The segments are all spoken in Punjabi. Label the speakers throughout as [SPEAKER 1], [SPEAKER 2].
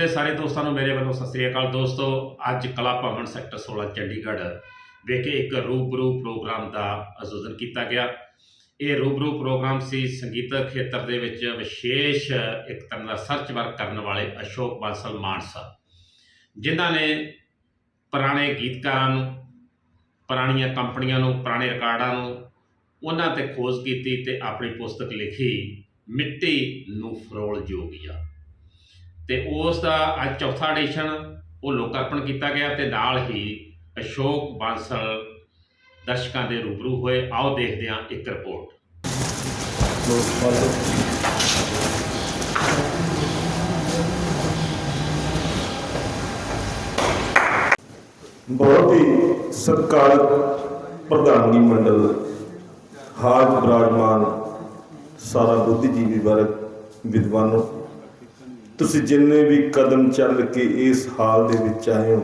[SPEAKER 1] ਦੇਖਦੇ ਸਾਰੇ ਦੋਸਤਾਂ ਨੂੰ ਮੇਰੇ ਵੱਲੋਂ ਸਤਿ ਸ੍ਰੀ ਅਕਾਲ ਦੋਸਤੋ। ਅੱਜ ਕਲਾ ਭਵਨ ਸੈਕਟਰ 16 ਚੰਡੀਗੜ੍ਹ ਵਿਖੇ ਇੱਕ ਰੂਬਰੂ ਪ੍ਰੋਗਰਾਮ ਦਾ ਆਯੋਜਨ ਕੀਤਾ ਗਿਆ। ਇਹ ਰੂਬਰੂ ਪ੍ਰੋਗਰਾਮ ਸੀ ਸੰਗੀਤਕ ਖੇਤਰ ਦੇ ਵਿੱਚ ਵਿਸ਼ੇਸ਼ ਇੱਕ ਤਰ੍ਹਾਂ ਦਾ ਸਰਚ ਵਰਕ ਕਰਨ ਵਾਲੇ ਅਸ਼ੋਕ ਬਾਂਸਲ ਮਾਨਸਾ, ਜਿਨ੍ਹਾਂ ਨੇ ਪੁਰਾਣੇ ਗੀਤਕਾਰਾਂ ਨੂੰ, ਪੁਰਾਣੀਆਂ ਕੰਪਨੀਆਂ ਨੂੰ, ਪੁਰਾਣੇ ਰਿਕਾਰਡਾਂ ਨੂੰ ਉਹਨਾਂ ਤੇ ਖੋਜ ਕੀਤੀ ਤੇ ਆਪਣੀ ਪੁਸਤਕ ਲਿਖੀ, ਮਿੱਟੀ ਨੂੰ ਫਰੋਲ ਜੋਗੀਆ ਤੇ ਉਸ ਦਾ ਅੱਜ ਚੌਥਾ ਐਡੀਸ਼ਨ ਉਹ ਲੋਕਾਰਪਣ ਕੀਤਾ ਗਿਆ ਤੇ ਨਾਲ ਹੀ ਅਸ਼ੋਕ ਬਾਂਸਲ ਦਰਸ਼ਕਾਂ ਦੇ ਰੂਬਰੂ ਹੋਏ। ਆਓ ਦੇਖਦੇ ਹਾਂ ਇੱਕ ਰਿਪੋਰਟ
[SPEAKER 2] ਬਹੁਤ ਹੀ ਸਤਿਕਾਰਤ ਪ੍ਰਧਾਨਗੀ ਮੰਡਲ ਹਾਜ ਬਰਾਜਮਾਨ ਸਾਰਾ ਬੁੱਧੀਜੀਵੀ ਵਰਗ ਵਿਦਵਾਨੋ ਤੁਸੀਂ ਜਿੰਨੇ ਵੀ ਕਦਮ ਚੱਲ ਕੇ ਇਸ ਹਾਲ ਦੇ ਵਿੱਚ ਆਏ ਹੋ,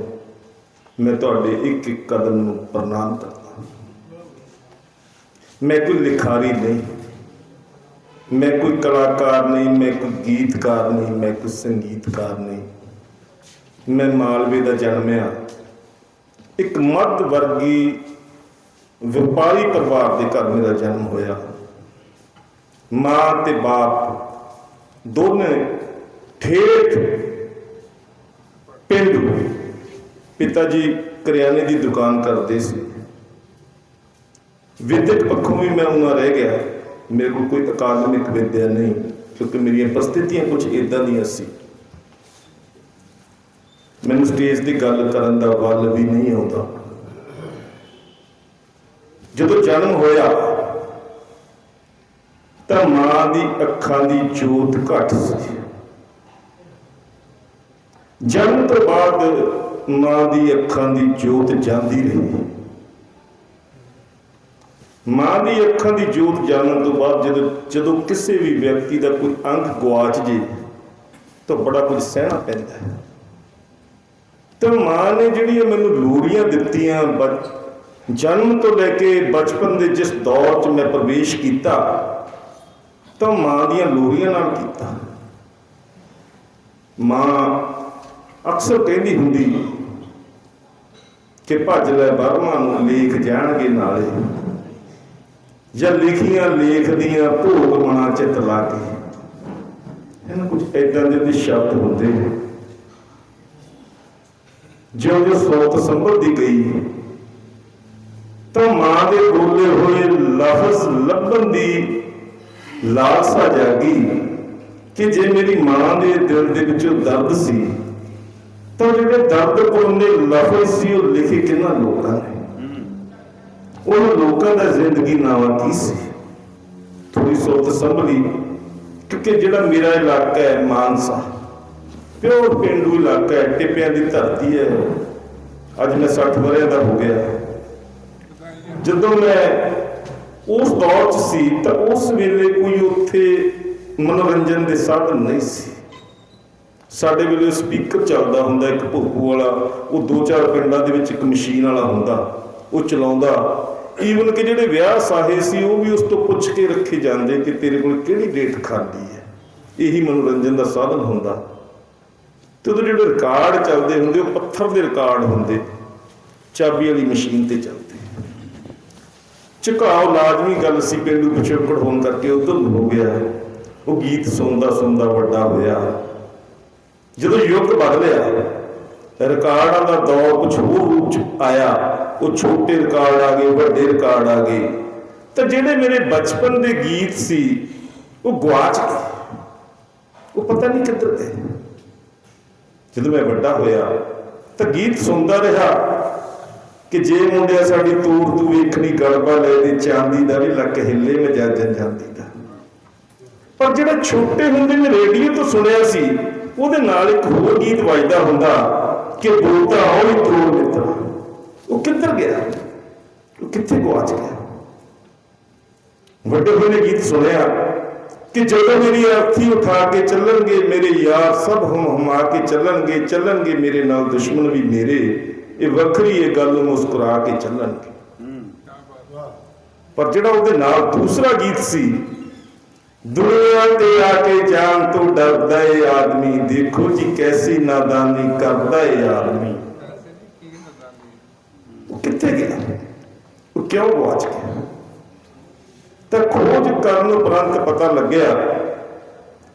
[SPEAKER 2] ਮੈਂ ਤੁਹਾਡੇ ਇੱਕ ਇੱਕ ਕਦਮ ਨੂੰ ਪ੍ਰਣਾਮ ਕਰਦਾ ਮੈਂ ਕੋਈ ਲਿਖਾਰੀ ਨਹੀਂ, ਮੈਂ ਕੋਈ ਕਲਾਕਾਰ ਨਹੀਂ, ਮੈਂ ਕੋਈ ਗੀਤਕਾਰ ਨਹੀਂ, ਮੈਂ ਕੋਈ ਸੰਗੀਤਕਾਰ ਨਹੀਂ। ਮੈਂ ਮਾਲਵੇ ਦਾ ਜਨਮਿਆ ਇੱਕ ਮੱਧ ਵਰਗੀ ਵਪਾਰੀ ਪਰਿਵਾਰ ਦੇ ਘਰ ਮੇਰਾ ਜਨਮ ਹੋਇਆ। ਮਾਂ ਤੇ ਬਾਪ ਦੋਨੇ ਠੇਠ ਪਿੰਡੂ ਪਿਤਾ ਜੀ ਕਰਿਆਨੇ ਦੀ ਦੁਕਾਨ ਕਰਦੇ ਸੀ। ਵਿਦਿਅਕ ਪੱਖੋਂ ਵੀ ਮੈਂ ਉਹਨਾਂ ਰਹਿ ਗਿਆ। ਮੇਰੇ ਕੋਲ ਕੋਈ ਅਕਾਦਮਿਕ ਵਿਦਿਆ ਨਹੀਂ, ਕਿਉਂਕਿ ਮੇਰੀਆਂ ਪਰਿਸਥਿਤੀਆਂ ਕੁਝ ਇਦਾਂ ਦੀਆਂ ਸੀ। ਮੈਨੂੰ ਸਟੇਜ ਦੀ ਗੱਲ ਕਰਨ ਦਾ ਵੱਲ ਵੀ ਨਹੀਂ ਆਉਂਦਾ। ਜਦੋਂ ਜਨਮ ਹੋਇਆ, ਤਾਂ ਮਾਂ ਦੀ ਅੱਖਾਂ ਦੀ ਜੋਤ ਘੱਟ ਸੀ। ਜਨਮ ਤੋਂ ਬਾਅਦ ਮਾਂ ਦੀ ਅੱਖਾਂ ਦੀ ਜੋਤ ਜਾਂਦੀ ਰਹੀ। ਮਾਂ ਦੀ ਅੱਖਾਂ ਦੀ ਜੋਤ ਜਾਣਨ ਤੋਂ ਬਾਅਦ ਜਦੋਂ ਜਦੋਂ ਕਿਸੇ ਵੀ ਵਿਅਕਤੀ ਦਾ ਕੋਈ ਅੰਗ ਗਵਾਚ ਜੇ, ਤਾਂ ਬੜਾ ਕੁਝ ਸਹਿਣਾ ਪੈਂਦਾ ਹੈ। ਤੇ ਮਾਂ ਨੇ ਜਿਹੜੀਆਂ ਮੈਨੂੰ ਲੋਰੀਆਂ ਦਿੱਤੀਆਂ, ਬਚ- ਜਨਮ ਤੋਂ ਲੈ ਕੇ ਬਚਪਨ ਦੇ ਜਿਸ ਦੌਰ 'ਚ ਮੈਂ ਪ੍ਰਵੇਸ਼ ਕੀਤਾ, ਤਾਂ ਮਾਂ ਦੀਆਂ ਲੋਰੀਆਂ ਨਾਲ ਕੀਤਾ। ਮਾਂ ਅਕਸਰ ਕਹਿੰਦੀ ਹੁੰਦੀ ਕਿ ਭੱਜ ਲੈ ਬਰਮਾ ਨੂੰ ਲੇਖ ਜਾਣਗੇ ਨਾਲੇ। ਜਾਂ ਲਿਖੀਆਂ ਲੇਖ ਦੀਆਂ ਭੋਗ ਮਣਾ ਚਿਤ ਲਾ ਕੇ। ਇਹਨਾਂ ਕੁਝ ਐਦਾਂ ਦੇ ਸ਼ਬਦ ਹੁੰਦੇ ਨੇ। ਜਿਉਂ ਜਿਉਂ ਸੋਤ ਸੰਭਲਦੀ ਗਈ, ਤਾਂ ਮਾਂ ਦੇ ਬੋਲੇ ਹੋਏ ਲਫ਼ਜ਼ ਲੱਭਣ ਦੀ ਲਾਲਸਾ ਜਾਗੀ ਕਿ ਜੇ ਮੇਰੀ ਮਾਂ ਦੇ ਦਿਲ ਦੇ ਵਿੱਚੋਂ ਦਰਦ ਸੀ ਤਾਂ ਜਿਹੜੇ ਦਰਦ ਕੋਨੇ ਲਫ਼ਜ਼ ਸੀ, ਉਹ ਲਿਖੇ ਕਿਹਨਾਂ ਲੋਕਾਂ ਨੇ। ਉਹ ਲੋਕਾਂ ਦਾ ਜ਼ਿੰਦਗੀ ਨਾਵਾ ਕੀ ਸੀ? ਥੋੜੀ ਸੋਚ ਸੰਭਲੀ ਕਿਉਂਕਿ ਜਿਹੜਾ ਮੇਰਾ ਇਲਾਕਾ ਹੈ ਮਾਨਸਾ, ਪਿਓਰ ਪਿੰਡੂ ਇਲਾਕਾ ਹੈ, ਟਿੱਪਿਆਂ ਦੀ ਧਰਤੀ ਹੈ। ਅੱਜ ਮੈਂ 60 ਵਰਿਆਂ ਦਾ ਹੋ ਗਿਆ। ਜਦੋਂ ਮੈਂ ਉਸ ਦੌਰ 'ਚ ਸੀ, ਤਾਂ ਉਸ ਵੇਲੇ ਕੋਈ ਉੱਥੇ ਮਨੋਰੰਜਨ ਦੇ ਸਾਧਨ ਨਹੀਂ ਸੀ। ਸਾਡੇ ਵੇਲੇ ਸਪੀਕਰ ਚੱਲਦਾ ਹੁੰਦਾ, ਇੱਕ ਭੁੱਖੂ ਵਾਲਾ, ਉਹ ਦੋ ਚਾਰ ਪਿੰਡਾਂ ਦੇ ਵਿੱਚ ਇੱਕ ਮਸ਼ੀਨ ਵਾਲਾ ਹੁੰਦਾ, ਉਹ ਚਲਾਉਂਦਾ। ਈਵਨ ਕਿ ਜਿਹੜੇ ਵਿਆਹ ਸਾਹੇ ਸੀ, ਉਹ ਵੀ ਉਸ ਤੋਂ ਪੁੱਛ ਕੇ ਰੱਖੇ ਜਾਂਦੇ ਕਿ ਤੇਰੇ ਕੋਲ ਕਿਹੜੀ ਡੇਟ ਖਾਲੀ ਹੈ? ਇਹੀ ਮਨੋਰੰਜਨ ਦਾ ਸਾਧਨ ਹੁੰਦਾ। ਤੇ ਉਹਦੇ ਜਿਹੜੇ ਰਿਕਾਰਡ ਚੱਲਦੇ ਹੁੰਦੇ, ਉਹ ਪੱਥਰ ਦੇ ਰਿਕਾਰਡ ਹੁੰਦੇ। ਚਾਬੀ ਵਾਲੀ ਮਸ਼ੀਨ ਤੇ ਚੱਲਦੇ। ਝੁਕਾਓ ਲਾਜ਼ਮੀ ਗੱਲ ਸੀ, ਪਿੰਡੂ ਪਿਛੋਕੜ ਹੋਣ ਕਰਕੇ ਉਧਰ ਹੋ ਗਿਆ। ਉਹ ਗੀਤ ਸੁਣਦਾ ਸੁਣਦਾ ਵੱਡਾ ਹੋਇਆ। ਜਦੋਂ ਯੁੱਗ ਬਦਲਿਆ ਰਿਕਾਰਡਾਂ ਦਾ ਦੌਰ ਕੁਝ ਹੋਰ ਰੂਪ ਚ ਆਇਆ, ਉਹ ਛੋਟੇ ਰਿਕਾਰਡ ਆ ਗਏ, ਵੱਡੇ ਰਿਕਾਰਡ ਆ ਗਏ। ਤਾਂ ਜਿਹੜੇ ਮੇਰੇ ਬਚਪਨ ਦੇ ਗੀਤ ਸੀ, ਉਹ ਗਵਾਚ ਗਏ। ਉਹ ਪਤਾ ਨਹੀਂ ਕਿੱਧਰ ਗਏ। ਜਦੋਂ ਮੈਂ ਵੱਡਾ ਹੋਇਆ, ਤਾਂ ਗੀਤ ਸੁਣਦਾ ਰਿਹਾ ਕਿ ਜੇ ਮੁੰਡਿਆ ਸਾਡੀ ਤੂਰ ਤੂੰ ਵੇਖਣੀ ਗਲਬਾ ਲੈ ਦੇ, ਚਾਂਦੀ ਦਾ ਵੀ ਲੱਕ ਹਿੱਲੇ ਮਜਾਜਨ ਜਾਂਦੀ ਦਾ। ਪਰ ਜਿਹੜਾ ਛੋਟੇ ਹੁੰਦੇ ਮੈਂ ਰੇਡੀਓ ਤੋਂ ਸੁਣਿਆ ਸੀ ਉਹਦੇ ਨਾਲ ਇੱਕ ਹੋਰ ਗੀਤ ਵੱਜਦਾ ਹੁੰਦਾ ਕਿ ਬੋਲਦਾ ਹੌਲੀ ਤੋੜ ਮਿੱਤਰਾ ਉਹ ਕਿੱਧਰ ਗਿਆ? ਉਹ ਕਿੱਥੇ ਗਵਾਚ ਗਿਆ? ਵੱਡੇ ਹੋਏ ਨੇ ਗੀਤ ਸੁਣਿਆ ਕਿ ਜਦੋਂ ਮੇਰੀ ਅਰਥੀ ਉਠਾ ਕੇ ਚੱਲਣਗੇ ਮੇਰੇ ਯਾਰ ਸਭ ਹਮ ਹਮਾ ਕੇ ਚੱਲਣਗੇ ਚੱਲਣਗੇ ਮੇਰੇ ਨਾਲ ਦੁਸ਼ਮਣ ਵੀ ਮੇਰੇ। ਇਹ ਵੱਖਰੀ ਇਹ ਗੱਲ ਨੂੰ ਮੁਸਕਰਾ ਕੇ ਚੱਲਣਗੇ। ਪਰ ਜਿਹੜਾ ਉਹਦੇ ਨਾਲ ਦੂਸਰਾ ਗੀਤ ਸੀ ਦੁਨੀਆ ਤੇ ਆ ਕੇ ਜਾਨ ਤੋਂ ਡਰਦਾ ਏ ਆਦਮੀ। ਦੇਖੋ ਜੀ ਕੈਸੀ ਨਾਦਾਨੀ ਕਰਦਾ ਏ ਆਦਮੀ। ਉਹ ਕਿੱਥੇ ਗਿਆ? ਉਹ ਕਿਉਂ ਗਵਾਚ ਗਿਆ? ਤਾਂ ਖੋਜ ਕਰਨ ਉਪਰੰਤ ਪਤਾ ਲੱਗਿਆ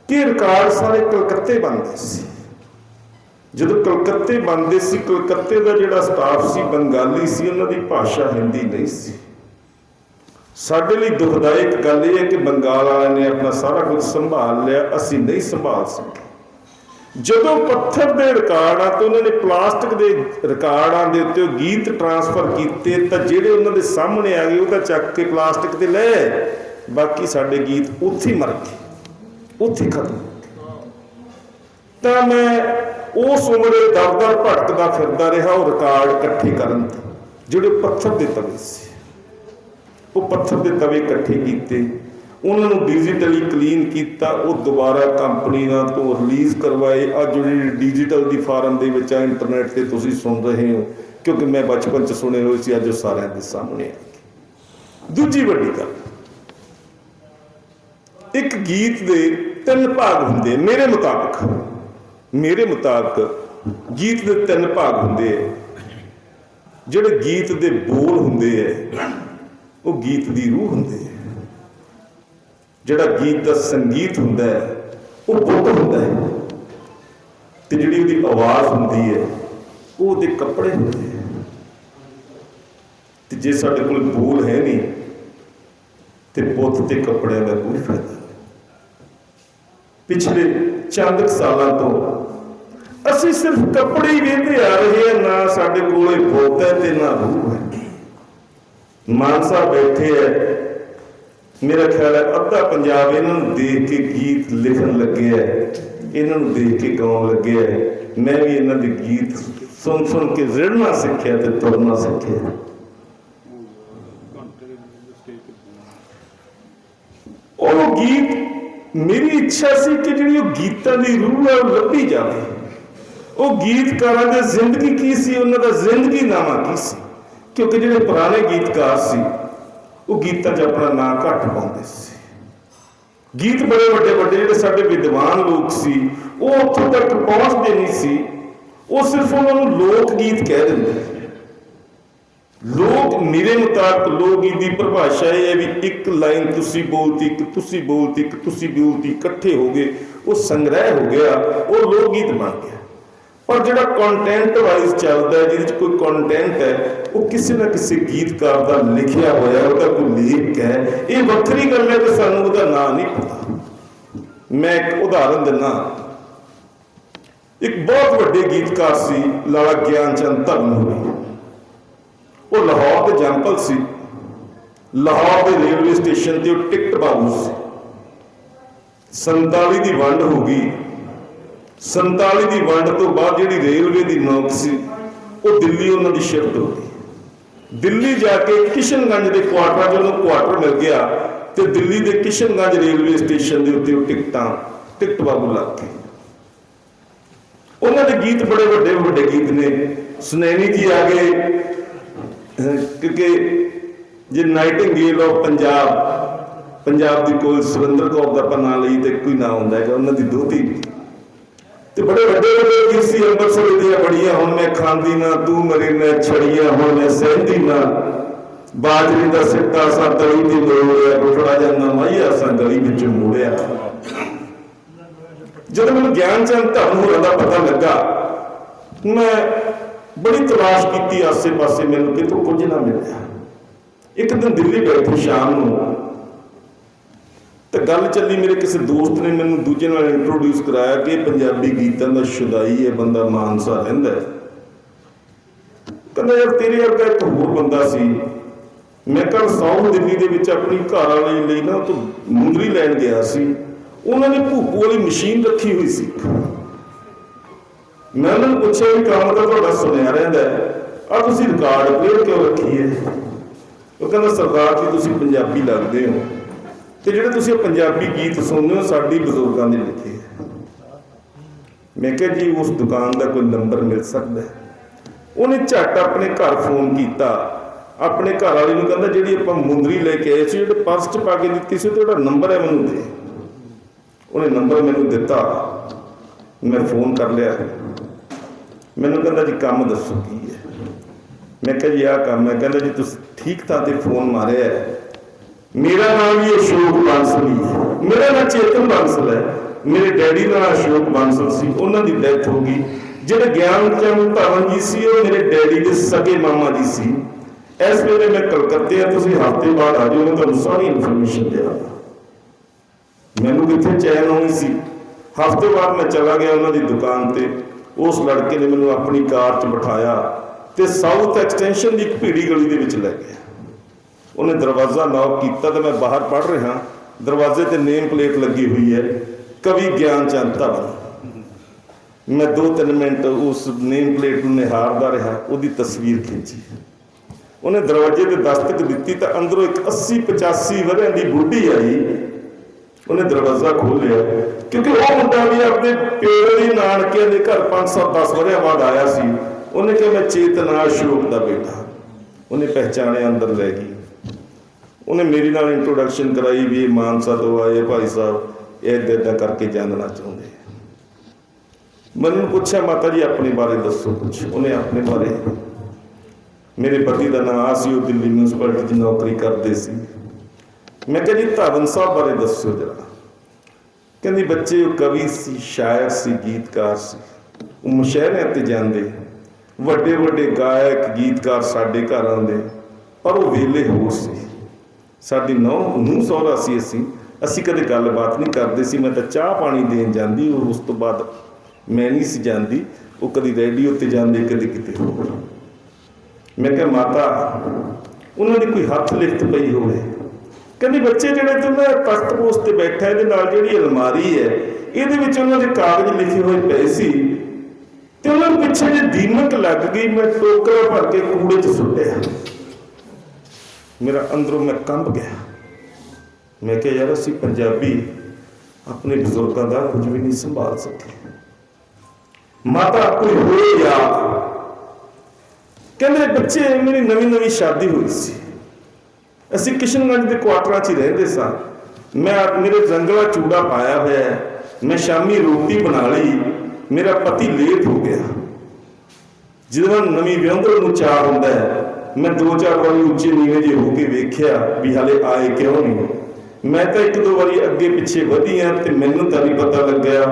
[SPEAKER 2] ਕਿ ਰਿਕਾਰਡ ਸਾਰੇ ਕਲਕੱਤੇ ਬੰਦੇ ਸੀ। ਜਦੋਂ ਕਲਕੱਤੇ ਬੰਦੇ ਸੀ, ਕਲਕੱਤੇ ਦਾ ਜਿਹੜਾ ਸਟਾਫ ਸੀ, ਬੰਗਾਲੀ ਸੀ, ਉਹਨਾਂ ਦੀ ਭਾਸ਼ਾ ਹਿੰਦੀ ਨਹੀਂ ਸੀ। ਸਾਡੇ ਲਈ ਦੁਖਦਾਇਕ ਗੱਲ ਇਹ ਹੈ ਕਿ ਬੰਗਾਲ ਵਾਲਿਆਂ ਨੇ ਆਪਣਾ ਸਾਰਾ ਕੁਝ ਸੰਭਾਲ ਲਿਆ, ਅਸੀਂ ਨਹੀਂ ਸੰਭਾਲ ਸਕੇ। ਜਦੋਂ ਪੱਥਰ ਦੇ ਰਿਕਾਰਡਾਂ ਤੋਂ ਉਹਨਾਂ ਨੇ ਪਲਾਸਟਿਕ ਦੇ ਰਿਕਾਰਡਾਂ ਦੇ ਉੱਤੇ ਉਹ ਗੀਤ ਟਰਾਂਸਫਰ ਕੀਤੇ ਤਾਂ ਜਿਹੜੇ ਉਹਨਾਂ ਦੇ ਸਾਹਮਣੇ ਆ ਗਏ, ਉਹ ਤਾਂ ਚੱਕ ਕੇ ਪਲਾਸਟਿਕ ਤੇ ਲੈ ਬਾਕੀ ਸਾਡੇ ਗੀਤ ਉੱਥੇ ਮਰ ਗਏ, ਉੱਥੇ ਹੀ ਖਤਮ। ਤਾਂ ਮੈਂ ਉਸ ਉਮਰੇ ਦਰ-ਦਰ ਭਟਕਦਾ ਫਿਰਦਾ ਰਿਹਾ, ਉਹ ਰਿਕਾਰਡ ਇਕੱਠੇ ਕਰਨ ਤੇ, ਜਿਹੜੇ ਪੱਥਰ ਦੇ ਤਵੇ ਸੀ। ਉਹ ਪੱਥਰ ਦੇ ਤਵੇ ਇਕੱਠੇ ਕੀਤੇ। ਉਹਨਾਂ ਨੂੰ ਡਿਜੀਟਲੀ ਕਲੀਨ ਕੀਤਾ। ਉਹ ਦੁਬਾਰਾ ਕੰਪਨੀ ਨਾਲ ਤੋਂ ਰਿਲੀਜ਼ ਕਰਵਾਏ। ਅੱਜ ਜਿਹੜੀ ਡਿਜੀਟਲ ਦੀ ਫਾਰਮ ਦੇ ਵਿੱਚ ਆ ਇੰਟਰਨੈਟ ਤੇ ਤੁਸੀਂ ਸੁਣ ਰਹੇ ਹੋ, ਕਿਉਂਕਿ ਮੈਂ ਬਚਪਨ ਚ ਸੁਣੇ ਹੋਏ ਸੀ, ਅੱਜ ਉਹ ਸਾਰਿਆਂ ਦੇ ਸਾਹਮਣੇ ਆ ਦੂਜੀ ਵੱਡੀ ਗੱਲ, ਇੱਕ ਗੀਤ ਦੇ ਤਿੰਨ ਭਾਗ ਹੁੰਦੇ ਮੇਰੇ ਮੁਤਾਬਕ ਮੇਰੇ ਮੁਤਾਬਕ ਗੀਤ ਦੇ ਤਿੰਨ ਭਾਗ ਹੁੰਦੇ ਆ। ਜਿਹੜੇ ਗੀਤ ਦੇ ਬੋਲ ਹੁੰਦੇ ਆ ਉਹ ਗੀਤ ਦੀ ਰੂਹ ਹੁੰਦੇ ਹੈ। ਜਿਹੜਾ ਗੀਤ ਦਾ ਸੰਗੀਤ ਹੁੰਦਾ ਹੈ, ਉਹ ਬੁੱਧ ਹੁੰਦਾ ਹੈ। ਤੇ ਜਿਹੜੀ ਉਹਦੀ ਆਵਾਜ਼ ਹੁੰਦੀ ਹੈ, ਉਹ ਉਹਦੇ ਕੱਪੜੇ ਹੁੰਦੇ ਹੈ। ਤੇ ਜੇ ਸਾਡੇ ਕੋਲ ਬੋਲ ਹੈ ਨਹੀਂ, ਤੇ ਬੁੱਤ ਤੇ ਕੱਪੜਿਆਂ ਦਾ ਕੋਈ ਫਾਇਦਾ ਨਹੀਂ। ਪਿਛਲੇ ਚੰਦ ਕੁ ਸਾਲਾਂ ਤੋਂ ਅਸੀਂ ਸਿਰਫ ਕੱਪੜੇ ਹੀ ਵੇਖਦੇ ਆ ਰਹੇ ਹਾਂ, ਨਾ ਸਾਡੇ ਕੋਲੇ ਬੁੱਤ ਹੈ ਤੇ ਨਾ ਰੂਹ ਹੈ। ਮਾਨਸਾ ਬੈਠੇ ਹੈ ਮੇਰਾ ਖਿਆਲ ਹੈ ਅੱਧਾ ਪੰਜਾਬ ਇਹਨਾਂ ਨੂੰ ਦੇਖ ਕੇ ਗੀਤ ਲਿਖਣ ਲੱਗਿਆ ਹੈ ਇਹਨਾਂ ਨੂੰ ਦੇਖ ਕੇ ਗਾਉਣ ਲੱਗਿਆ ਹੈ ਮੈਂ ਵੀ ਇਹਨਾਂ ਦੇ ਗੀਤ ਸੁਣ ਸੁਣ ਕੇ ਰਿੜਨਾ ਸਿੱਖਿਆ ਤੇ ਤੁਰਨਾ ਸਿੱਖਿਆ। ਉਹ ਗੀਤ ਮੇਰੀ ਇੱਛਾ ਸੀ ਕਿ ਜਿਹੜੀ ਉਹ ਗੀਤਾਂ ਦੀ ਰੂਹ ਹੈ ਉਹ ਲੱਭੀ ਜਾਵੇ। ਉਹ ਗੀਤਕਾਰਾਂ ਦੀ ਜ਼ਿੰਦਗੀ ਕੀ ਸੀ? ਉਹਨਾਂ ਦਾ ਜ਼ਿੰਦਗੀ ਨਾਮਾ ਕੀ ਸੀ? ਕਿਉਂਕਿ ਜਿਹੜੇ ਪੁਰਾਣੇ ਗੀਤਕਾਰ ਸੀ, ਉਹ ਗੀਤਾਂ 'ਚ ਆਪਣਾ ਨਾਂ ਘੱਟ ਪਾਉਂਦੇ ਸੀ। ਗੀਤ ਬੜੇ ਵੱਡੇ ਵੱਡੇ ਜਿਹੜੇ ਸਾਡੇ ਵਿਦਵਾਨ ਲੋਕ ਸੀ, ਉਹ ਉੱਥੋਂ ਤੱਕ ਪਹੁੰਚਦੇ ਨਹੀਂ ਸੀ। ਉਹ ਸਿਰਫ ਉਹਨਾਂ ਨੂੰ ਲੋਕ ਗੀਤ ਕਹਿ ਦਿੰਦੇ ਲੋਕ ਮੇਰੇ ਮੁਤਾਬਕ ਲੋਕ ਗੀਤ ਦੀ ਪਰਿਭਾਸ਼ਾ ਇਹ ਹੈ ਵੀ ਇੱਕ ਲਾਈਨ ਤੁਸੀਂ ਬੋਲਤੀ, ਇੱਕ ਤੁਸੀਂ ਬੋਲਤੀ, ਇੱਕ ਤੁਸੀਂ ਬੋਲਤੀ, ਇਕੱਠੇ ਹੋ ਗਏ, ਉਹ ਸੰਗ੍ਰਹਿ ਹੋ ਗਿਆ, ਉਹ ਲੋਕ ਗੀਤ ਬਣ ਗਿਆ। ਪਰ ਜਿਹੜਾ ਕੰਟੈਂਟ ਵਾਈਜ਼ ਚੱਲਦਾ ਹੈ, ਜਿਹਦੇ ਵਿੱਚ ਕੋਈ ਕੰਟੈਂਟ ਹੈ, ਉਹ ਕਿਸੇ ਨਾ ਕਿਸੇ ਗੀਤਕਾਰ ਦਾ ਲਿਖਿਆ ਹੋਇਆ ਉਹਦਾ ਕੋਈ ਲੇਖ ਹੈ, ਇਹ ਵੱਖਰੀ ਗੱਲ ਹੈ ਕਿ ਸਾਨੂੰ ਉਹਦਾ ਨਾਂ ਨਹੀਂ ਪਤਾ। ਮੈਂ ਇੱਕ ਉਦਾਹਰਨ ਦਿੰਦਾ ਇੱਕ ਬਹੁਤ ਵੱਡੇ ਗੀਤਕਾਰ ਸੀ, ਲਾਲਾ ਗਿਆਨ ਚੰਦ ਧਰਮਪੁਰੀ ਉਹ ਲਾਹੌਰ ਦੇ ਜੰਪਲ ਸੀ। ਲਾਹੌਰ ਦੇ ਰੇਲਵੇ ਸਟੇਸ਼ਨ ਤੇ ਉਹ ਟਿਕਟ ਬਾਬੂ ਸੀ। 47 ਦੀ ਵੰਡ ਹੋ ਗਈ। 47 ਦੀ ਵੰਡ ਤੋਂ ਬਾਅਦ ਜਿਹੜੀ ਰੇਲਵੇ ਦੀ ਨੌਕ ਸੀ, ਉਹ ਦਿੱਲੀ ਉਹਨਾਂ ਦੀ ਸ਼ਿਫਟ ਹੋ ਗਈ। ਦਿੱਲੀ ਜਾ ਕੇ ਕਿਸ਼ਨਗੰਜ ਦੇ ਕੁਆਟਰਾਂ 'ਚ ਕੁਆਟਰ ਮਿਲ ਗਿਆ ਤੇ ਦਿੱਲੀ ਦੇ ਕਿਸ਼ਨਗੰਜ ਰੇਲਵੇ ਸਟੇਸ਼ਨ ਦੇ ਉੱਤੇ ਉਹ ਟਿਕਟਾਂ, ਟਿਕਟ ਵਾਂਗੂ ਲੱਗ ਗਏ ਉਹਨਾਂ ਦੇ ਗੀਤ ਬੜੇ ਵੱਡੇ ਵੱਡੇ ਗੀਤ ਨੇ। ਸੁਨੈਣੀ ਜੀ ਆ ਗਏ ਕਿਉਂਕਿ ਜੇ ਨਾਈਟਿੰਗੇਲ ਆਫ ਪੰਜਾਬ ਪੰਜਾਬ ਦੀ ਕੋਲ ਸੁਰਿੰਦਰ ਕੌਰ ਦਾ ਆਪਾਂ ਨਾਂ ਲਈ ਤੇ ਕੋਈ ਨਾਂ ਹੁੰਦਾ ਹੈਗਾ, ਉਹਨਾਂ ਦੀ ਦੋਤੀ ਤੇ ਬੜੇ ਵੱਡੇ ਵੱਡੇ ਗੀਤ ਸੀ ਅੰਮ੍ਰਿਤਸਰ ਦੀਆਂ ਬੜੀਆਂ, ਹੁਣ ਮੈਂ ਖਾਂਦੀ ਨਾ, ਤੂੰ ਮਰੇ ਨਾ ਛੜੀਆਂ, ਹੁਣ ਮੈਂ ਸਹਿੰਦੀ ਨਾ। ਬਾਜਰੀ ਦਾ ਸਿੱਟਾ ਸਾ ਤਲੀ ਦੀ ਮਰੋੜਿਆ ਗੁਠੜਾ ਜਾਂਦਾ ਮਾਈਆ ਸਾ ਗਲੀ ਵਿੱਚ ਮੋੜਿਆ। ਜਦੋਂ ਮੈਨੂੰ ਗਿਆਨ ਚੰਦ ਧਰਮ ਹੋਰਾਂ ਦਾ ਪਤਾ ਲੱਗਾ, ਮੈਂ ਬੜੀ ਤਲਾਸ਼ ਕੀਤੀ ਆਸੇ-ਪਾਸੇ, ਮੈਨੂੰ ਕਿਤੋਂ ਕੁਝ ਨਾ ਮਿਲਿਆ। ਇੱਕ ਦਿਨ ਦਿੱਲੀ ਬੈਠੇ ਸ਼ਾਮ ਨੂੰ ਤੇ ਗੱਲ ਚੱਲੀ ਮੇਰੇ ਕਿਸੇ ਦੋਸਤ ਨੇ ਮੈਨੂੰ ਦੂਜੇ ਨਾਲ ਇੰਟਰੋਡਿਊਸ ਕਰਾਇਆ ਕਿ ਪੰਜਾਬੀ ਗੀਤਾਂ ਦਾ ਸ਼ੁਦਾਈ ਹੈ, ਬੰਦਾ ਮਾਨਸਾ ਰਹਿੰਦਾ ਕਹਿੰਦਾ, ਯਾਰ ਤੇਰੇ ਵਰਗਾ ਇੱਕ ਹੋਰ ਬੰਦਾ ਸੀ। ਮੈਂ ਕੱਲ ਸਾਊਥ ਦਿੱਲੀ ਦੇ ਵਿੱਚ ਆਪਣੀ ਘਰ ਵਾਲੀ ਲਈ ਨਾ ਤੋਂ ਮੁੰਦਰੀ ਲੈਣ ਗਿਆ ਸੀ। ਉਹਨਾਂ ਨੇ ਭੂਪੂ ਵਾਲੀ ਮਸ਼ੀਨ ਰੱਖੀ ਹੋਈ ਸੀ। ਮੈਂ ਉਹਨਾਂ ਨੂੰ ਪੁੱਛਿਆ ਵੀ ਕੰਮ ਤਾਂ ਤੁਹਾਡਾ ਸੁਣਿਆ ਰਹਿੰਦਾ ਆ ਤੁਸੀਂ ਰਿਕਾਰਡ ਪਲੇਅਰ ਕਿਉਂ ਰੱਖੀ ਹੈ? ਉਹ ਕਹਿੰਦਾ, ਸਰਦਾਰ ਜੀ, ਤੁਸੀਂ ਪੰਜਾਬੀ ਲੱਗਦੇ ਹੋ। ਤੇ ਜਿਹੜੇ ਤੁਸੀਂ ਪੰਜਾਬੀ ਗੀਤ ਸੁਣਦੇ ਹੋ, ਸਾਡੀ ਬਜ਼ੁਰਗਾਂ ਦੇ ਲਿਖੇ ਮੈਂ ਕਿਹਾ ਜੀ, ਉਸ ਦੁਕਾਨ ਦਾ ਕੋਈ ਨੰਬਰ ਮਿਲ ਸਕਦਾ ਉਹਨੇ ਝੱਟ ਆਪਣੇ ਘਰ ਫੋਨ ਕੀਤਾ। ਆਪਣੇ ਘਰ ਵਾਲੇ ਨੂੰ ਕਹਿੰਦਾ, ਜਿਹੜੀ ਆਪਾਂ ਮੁੰਦਰੀ ਲੈ ਕੇ ਆਏ ਸੀ, ਜਿਹੜੇ ਪਰਸ 'ਚ ਪਾ ਕੇ ਦਿੱਤੀ ਸੀ ਤੇ ਉਹਦਾ ਨੰਬਰ ਹੈ ਮੈਨੂੰ ਦੇ। ਉਹਨੇ ਨੰਬਰ ਮੈਨੂੰ ਦਿੱਤਾ। ਮੈਂ ਫੋਨ ਕਰ ਲਿਆ। ਮੈਨੂੰ ਕਹਿੰਦਾ, ਜੀ, ਕੰਮ ਦੱਸੋ ਕੀ ਹੈ? ਮੈਂ ਕਿਹਾ, ਜੀ, ਆਹ ਕੰਮ ਹੈ। ਕਹਿੰਦਾ, ਜੀ, ਤੁਸੀਂ ਠੀਕ ਤਾਂ ਤੇ ਫੋਨ ਮਾਰਿਆ ਹੈ। ਮੇਰਾ ਨਾਮ ਵੀ ਅਸ਼ੋਕ ਬਾਂਸਲ ਹੈ ਮੇਰਾ ਨਾਮ ਚੇਤਨ ਬਾਂਸਲ ਹੈ। ਮੇਰੇ ਡੈਡੀ ਦਾ ਨਾਮ ਅਸ਼ੋਕ ਬਾਂਸਲ ਸੀ। ਉਹਨਾਂ ਦੀ ਡੈਥ ਹੋ ਗਈ। ਜਿਹੜੇ ਗਿਆਨ ਚੰਦ ਧਵਨ ਜੀ ਸੀ, ਉਹ ਮੇਰੇ ਡੈਡੀ ਦੇ ਸਕੇ ਮਾਮਾ ਜੀ ਸੀ। ਇਸ ਵੇਲੇ ਮੈਂ ਕਲਕੱਤੇ ਆ। ਤੁਸੀਂ ਹਫ਼ਤੇ ਬਾਅਦ ਆ ਜਾਓ ਮੈਂ ਤੁਹਾਨੂੰ ਸਾਰੀ ਇਨਫੋਰਮੇਸ਼ਨ ਦਿਆਂਗਾ ਮੈਨੂੰ ਕਿੱਥੇ ਚੈਨ ਆਉਣੀ ਸੀ? ਹਫ਼ਤੇ ਬਾਅਦ ਮੈਂ ਚਲਾ ਗਿਆ ਉਹਨਾਂ ਦੀ ਦੁਕਾਨ ਤੇ। ਉਸ ਲੜਕੇ ਨੇ ਮੈਨੂੰ ਆਪਣੀ ਕਾਰ 'ਚ ਬਿਠਾਇਆ ਤੇ ਸਾਊਥ ਐਕਸਟੈਂਸ਼ਨ ਦੀ ਇੱਕ ਭੀੜੀ ਗਲੀ ਦੇ ਵਿੱਚ ਲੈ ਗਿਆ। ਉਹਨੇ ਦਰਵਾਜ਼ਾ ਲੌਕ ਕੀਤਾ ਤੇ ਮੈਂ ਬਾਹਰ ਪੜ ਰਿਹਾ। ਦਰਵਾਜ਼ੇ ਤੇ ਨੇਮ ਪਲੇਟ ਲੱਗੀ ਹੋਈ ਹੈ, ਕਵੀ ਗਿਆਨ ਚੰਦ ਧਵਨ ਮੈਂ 2-3 ਮਿੰਟ ਉਸ ਨੇਮ ਪਲੇਟ ਨੂੰ ਨਿਹਾਰਦਾ ਰਿਹਾ, ਉਹਦੀ ਤਸਵੀਰ ਖਿੱਚੀ। ਉਹਨੇ ਦਰਵਾਜ਼ੇ ਤੇ ਦਸਤਕ ਦਿੱਤੀ ਤਾਂ ਅੰਦਰੋਂ ਇੱਕ 80-85 ਵਰ੍ਹਿਆਂ ਦੀ ਬੁੱਢੀ ਆਈ। ਉਹਨੇ ਦਰਵਾਜ਼ਾ ਖੋਲ੍ਹਿਆ ਕਿਉਂਕਿ ਉਹ ਮੁੰਡਾ ਵੀ ਆਪਣੇ ਪਿਓ ਦੇ ਨਾਨਕਿਆਂ ਦੇ ਘਰ 5-7-10 ਵਰ੍ਹਿਆਂ ਬਾਅਦ ਆਇਆ ਸੀ। ਉਹਨੇ ਕਿਹਾ, ਮੈਂ ਚੇਤਨਾ ਅਸ਼ੋਕ ਦਾ ਬੇਟਾ ਉਹਨੇ ਪਹਿਚਾਣਿਆ ਅੰਦਰ ਲੈ ਗਈ। ਉਹਨੇ ਮੇਰੀ ਨਾਲ ਇੰਟਰੋਡਕਸ਼ਨ ਕਰਾਈ ਵੀ ਇਹ ਮਾਨਸਾ ਤੋਂ ਆਏ, ਭਾਈ ਸਾਹਿਬ, ਇਹ ਏਦਾਂ ਏਦਾਂ ਕਰਕੇ ਜਾਣਨਾ ਚਾਹੁੰਦੇ ਮੈਨੂੰ ਪੁੱਛਿਆ, ਮਾਤਾ ਜੀ, ਆਪਣੇ ਬਾਰੇ ਦੱਸੋ ਕੁਝ ਉਹਨੇ ਆਪਣੇ ਬਾਰੇ ਮੇਰੇ ਪਤੀ ਦਾ ਨਾਮ ਆ ਸੀ, ਉਹ ਦਿੱਲੀ ਮਿਊਨਿਸਪੈਲਿਟੀ 'ਚ ਨੌਕਰੀ ਕਰਦੇ ਸੀ। ਮੈਂ ਕਿਹਾ ਜੀ ਧਵਨ ਸਾਹਿਬ ਬਾਰੇ ਦੱਸੋ ਜਰਾ। ਕਹਿੰਦੀ, ਬੱਚੇ, ਉਹ ਕਵੀ ਸੀ, ਸ਼ਾਇਰ ਸੀ, ਗੀਤਕਾਰ ਸੀ। ਉਹ ਮੁਸ਼ਾਇਰਿਆਂ ਤੇ ਜਾਂਦੇ। ਵੱਡੇ ਵੱਡੇ ਗਾਇਕ, ਗੀਤਕਾਰ ਸਾਡੇ ਘਰ ਆਉਂਦੇ ਪਰ ਉਹ ਵੇਲੇ ਹੋਰ ਸੀ। ਸਾਡੀ ਨੌ ਨੂੰ ਸਹੁਰਾ ਸੀ ਅਸੀਂ। ਅਸੀਂ ਕਦੇ ਗੱਲਬਾਤ ਨਹੀਂ ਕਰਦੇ ਸੀ। ਮੈਂ ਤਾਂ ਚਾਹ ਪਾਣੀ ਦੇਣ ਜਾਂਦੀ, ਉਹ ਉਸ ਤੋਂ ਬਾਅਦ ਮੈਂ ਨਹੀਂ ਸੀ ਜਾਂਦੀ। ਉਹ ਕਦੀ ਰੇਡੀਓ ਤੇ ਜਾਂਦੇ, ਕਦੇ ਕਿਤੇ ਹੋਰ। ਮੈਂ ਕਿਹਾ, ਮਾਤਾ, ਉਹਨਾਂ ਦੀ ਕੋਈ ਹੱਥ ਲਿਖਤ ਪਈ ਹੋਵੇ। ਕਹਿੰਦੀ, ਬੱਚੇ ਜਿਹੜੇ ਤੂੰ ਨਾ ਤਖਤ ਪੋਸਟ ਤੇ ਬੈਠਾ, ਇਹਦੇ ਨਾਲ ਜਿਹੜੀ ਅਲਮਾਰੀ ਹੈ, ਇਹਦੇ ਵਿੱਚ ਉਹਨਾਂ ਦੇ ਕਾਗਜ਼ ਲਿਖੇ ਹੋਏ ਪਏ ਸੀ। ਤੇ ਉਹਨਾਂ ਪਿੱਛੇ ਜੇ ਦੀਮਕ ਲੱਗ ਗਈ। ਮੈਂ ਟੋਕਰਾ ਭਰ ਕੇ ਕੂੜੇ 'ਚ ਸੁੱਟਿਆ। ਮੇਰਾ ਅੰਦਰੋਂ ਮੈਂ ਕੰਬ ਗਿਆ। ਮੈਂ ਕਿਹਾ, ਯਾਰ, ਅਸੀਂ ਪੰਜਾਬੀ ਆਪਣੇ ਬਜ਼ੁਰਗਾਂ ਦਾ ਕੁਝ ਵੀ ਨਹੀਂ ਸੰਭਾਲ ਸਕੇ। ਮਾਤਾ, ਕੋਈ ਹੋਏ ਯਾਦ ਕਹਿੰਦੇ, ਬੱਚੇ, ਮੇਰੀ ਨਵੀਂ ਨਵੀਂ ਸ਼ਾਦੀ ਹੋਈ ਸੀ। ਅਸੀਂ ਕਿਸ਼ਨਗੰਜ ਦੇ ਕੁਆਟਰਾਂ 'ਚ ਹੀ ਰਹਿੰਦੇ ਸਾਂ। ਮੈਂ ਮੇਰੇ ਰੰਗਲਾ ਚੂੜਾ ਪਾਇਆ ਹੋਇਆ ਹੈ। ਮੈਂ ਸ਼ਾਮੀ ਰੋਟੀ ਬਣਾ ਲਈ। ਮੇਰਾ ਪਤੀ ਲੇਟ ਹੋ ਗਿਆ। ਜਦੋਂ ਨਵੀਂ ਵਿਆਹੁੰਦਰ ਨੂੰ ਚਾਹ ਹੁੰਦਾ ਹੈ ਮੈਂ ਦੋ ਚਾਰ ਵਾਰੀ ਉੱਚੇ ਨੀਵੇਂ ਜੇ ਹੋ ਕੇ ਵੇਖਿਆ ਵੀ ਹਲੇ ਆਏ ਕਿਉਂ ਨਹੀਂ। ਮੈਂ ਤਾਂ ਇੱਕ ਦੋ ਵਾਰੀ ਅੱਗੇ ਪਿੱਛੇ ਵਧੀ ਆ ਤੇ ਮੈਨੂੰ ਤਾਂ ਨਹੀਂ ਪਤਾ ਲੱਗਿਆ,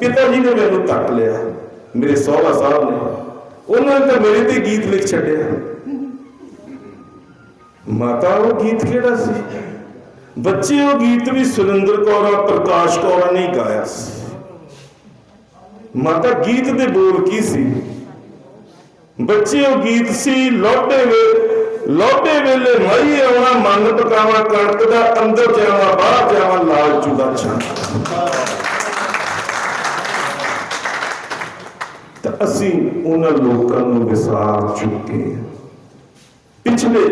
[SPEAKER 2] ਪਿਤਾ ਜੀ ਨੇ ਮੈਨੂੰ ਤੱਕ ਲਿਆ, ਮੇਰੇ ਸਹੁਰਾ ਸਾਹਿਬ ਨੇ। ਉਹਨਾਂ ਨੇ ਤਾਂ ਮੇਰੇ ਤੇ ਗੀਤ ਲਿਖ ਛੱਡਿਆ। ਮਾਤਾ, ਉਹ ਗੀਤ ਕਿਹੜਾ ਸੀ? ਬੱਚੇ, ਉਹ ਗੀਤ ਵੀ ਸੁਰਿੰਦਰ ਕੌਰ ਪ੍ਰਕਾਸ਼ ਕੌਰ ਨੇ ਗਾਇਆ ਸੀ। ਮਾਤਾ, ਗੀਤ ਦੇ ਬੋਲ ਕੀ ਸੀ? ਬੱਚੇ ਉਹ ਗੀਤ ਸੀ, ਲੋਟੇ ਵੇ, ਲੋਟੇ ਵੇਲੇ ਮਈ ਆਉਣਾ ਮਨ ਪਕਾਵਾ, ਕਣਕ ਦਾ ਅੰਦਰ ਜਾਵਾ, ਬਾਹਰ ਜਾਵਾ, ਲਾਲ ਚੂੜਾ ਛਾਂ। ਤਾਂ ਅਸੀਂ ਉਹਨਾਂ ਲੋਕਾਂ ਨੂੰ ਵਿਸਾਰ ਚੁੱਕੇ ਪਿਛਲੇ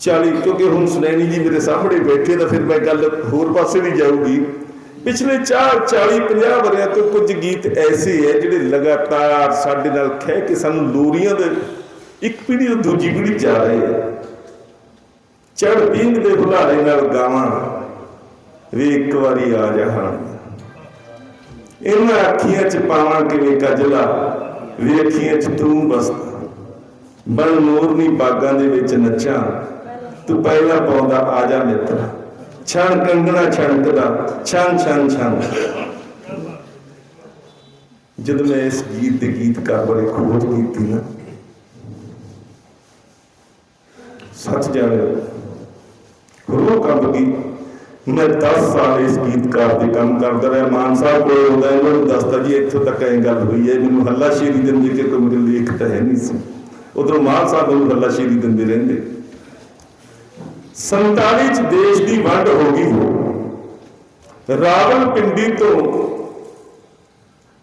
[SPEAKER 2] 40 ਕਿਉਂਕਿ ਹੁਣ ਸੁਨੈਣੀ ਜੀ ਮੇਰੇ ਸਾਹਮਣੇ ਬੈਠੇ ਤਾਂ ਫਿਰ ਮੈਂ ਗੱਲ ਹੋਰ ਪਾਸੇ ਨਹੀਂ ਜਾਊਗੀ। ਪਿਛਲੇ 4 40 50 ਵਰਿਆਂ ਤੋਂ ਕੁਝ ਗੀਤ ਐਸੇ ਹੈ ਜਿਹੜੇ ਲਗਾਤਾਰ ਸਾਡੇ ਨਾਲ ਖਹਿ ਕੇ ਸਾਨੂੰ ਲੋਰੀਆਂ ਦੇ ਇੱਕ ਪੀੜ੍ਹੀ ਤੋਂ ਦੂਜੀ ਪੀੜ੍ਹੀ ਜਾ ਰਹੇ ਹੈ। ਚੜ ਪਿੰਗ ਦੇ ਹੁਲਾਰੇ ਨਾਲ ਗਾਵਾਂ ਵੀ ਇੱਕ ਵਾਰੀ ਆ ਜਾ ਹਾਂ ਇਹਨਾਂ ਅੱਖੀਆਂ 'ਚ ਪਾਵਾਂ ਕਿਵੇਂ ਕਜਲਾ ਵੇਖੀਆਂ 'ਚ ਤੂੰ ਬਸ। ਬਣ ਮੋਰਨੀ ਬਾਗਾਂ ਦੇ ਵਿੱਚ ਨੱਚਾਂ, ਤੂੰ ਪਹਿਲਾਂ ਪਾਉਂਦਾ ਆ ਜਾ ਮਿੱਤਰ। ਛਣ ਕੰਗਣਾ ਛਣਕਦਾ, ਛਣ ਛਣ ਛਣ। ਜਦੋਂ ਮੈਂ ਇਸ ਗੀਤ ਦੇ ਗੀਤਕਾਰ ਬਾਰੇ ਖੋਜ ਕੀਤੀ ਨਾ, ਸੱਚ ਜਾਣਿਓ, ਰੂਹ ਕੰਬ ਗਈ ਮੈਂ 10 ਸਾਲ ਇਸ ਗੀਤਕਾਰ ਦੇ ਕੰਮ ਕਰਦਾ ਰਿਹਾ। ਮਾਨ ਸਾਹਿਬ ਕੋਲ ਹੁੰਦਾ ਇਹਨਾਂ ਨੂੰ ਦੱਸਦਾ ਜੀ, ਇੱਥੋਂ ਤੱਕ ਇਹ ਗੱਲ ਹੋਈ ਹੈ, ਮੈਨੂੰ ਹੱਲਾ ਸ਼ੇਰੀ ਦਿੰਦੇ ਕਿ ਕੋਈ ਮੇਰੇ ਲੇਖ ਤਾਂ ਹੈ ਨਹੀਂ ਸੀ। ਉਧਰੋਂ ਮਾਨ ਸਾਹਿਬ ਨੂੰ ਹੱਲਾ ਸ਼ੇਰੀ ਦਿੰਦੇ ਰਹਿੰਦੇ। 47 ਚ ਦੇਸ਼ ਦੀ ਵੰਡ ਹੋ ਗਈ ਰਾਵਲ ਪਿੰਡੀ ਤੋਂ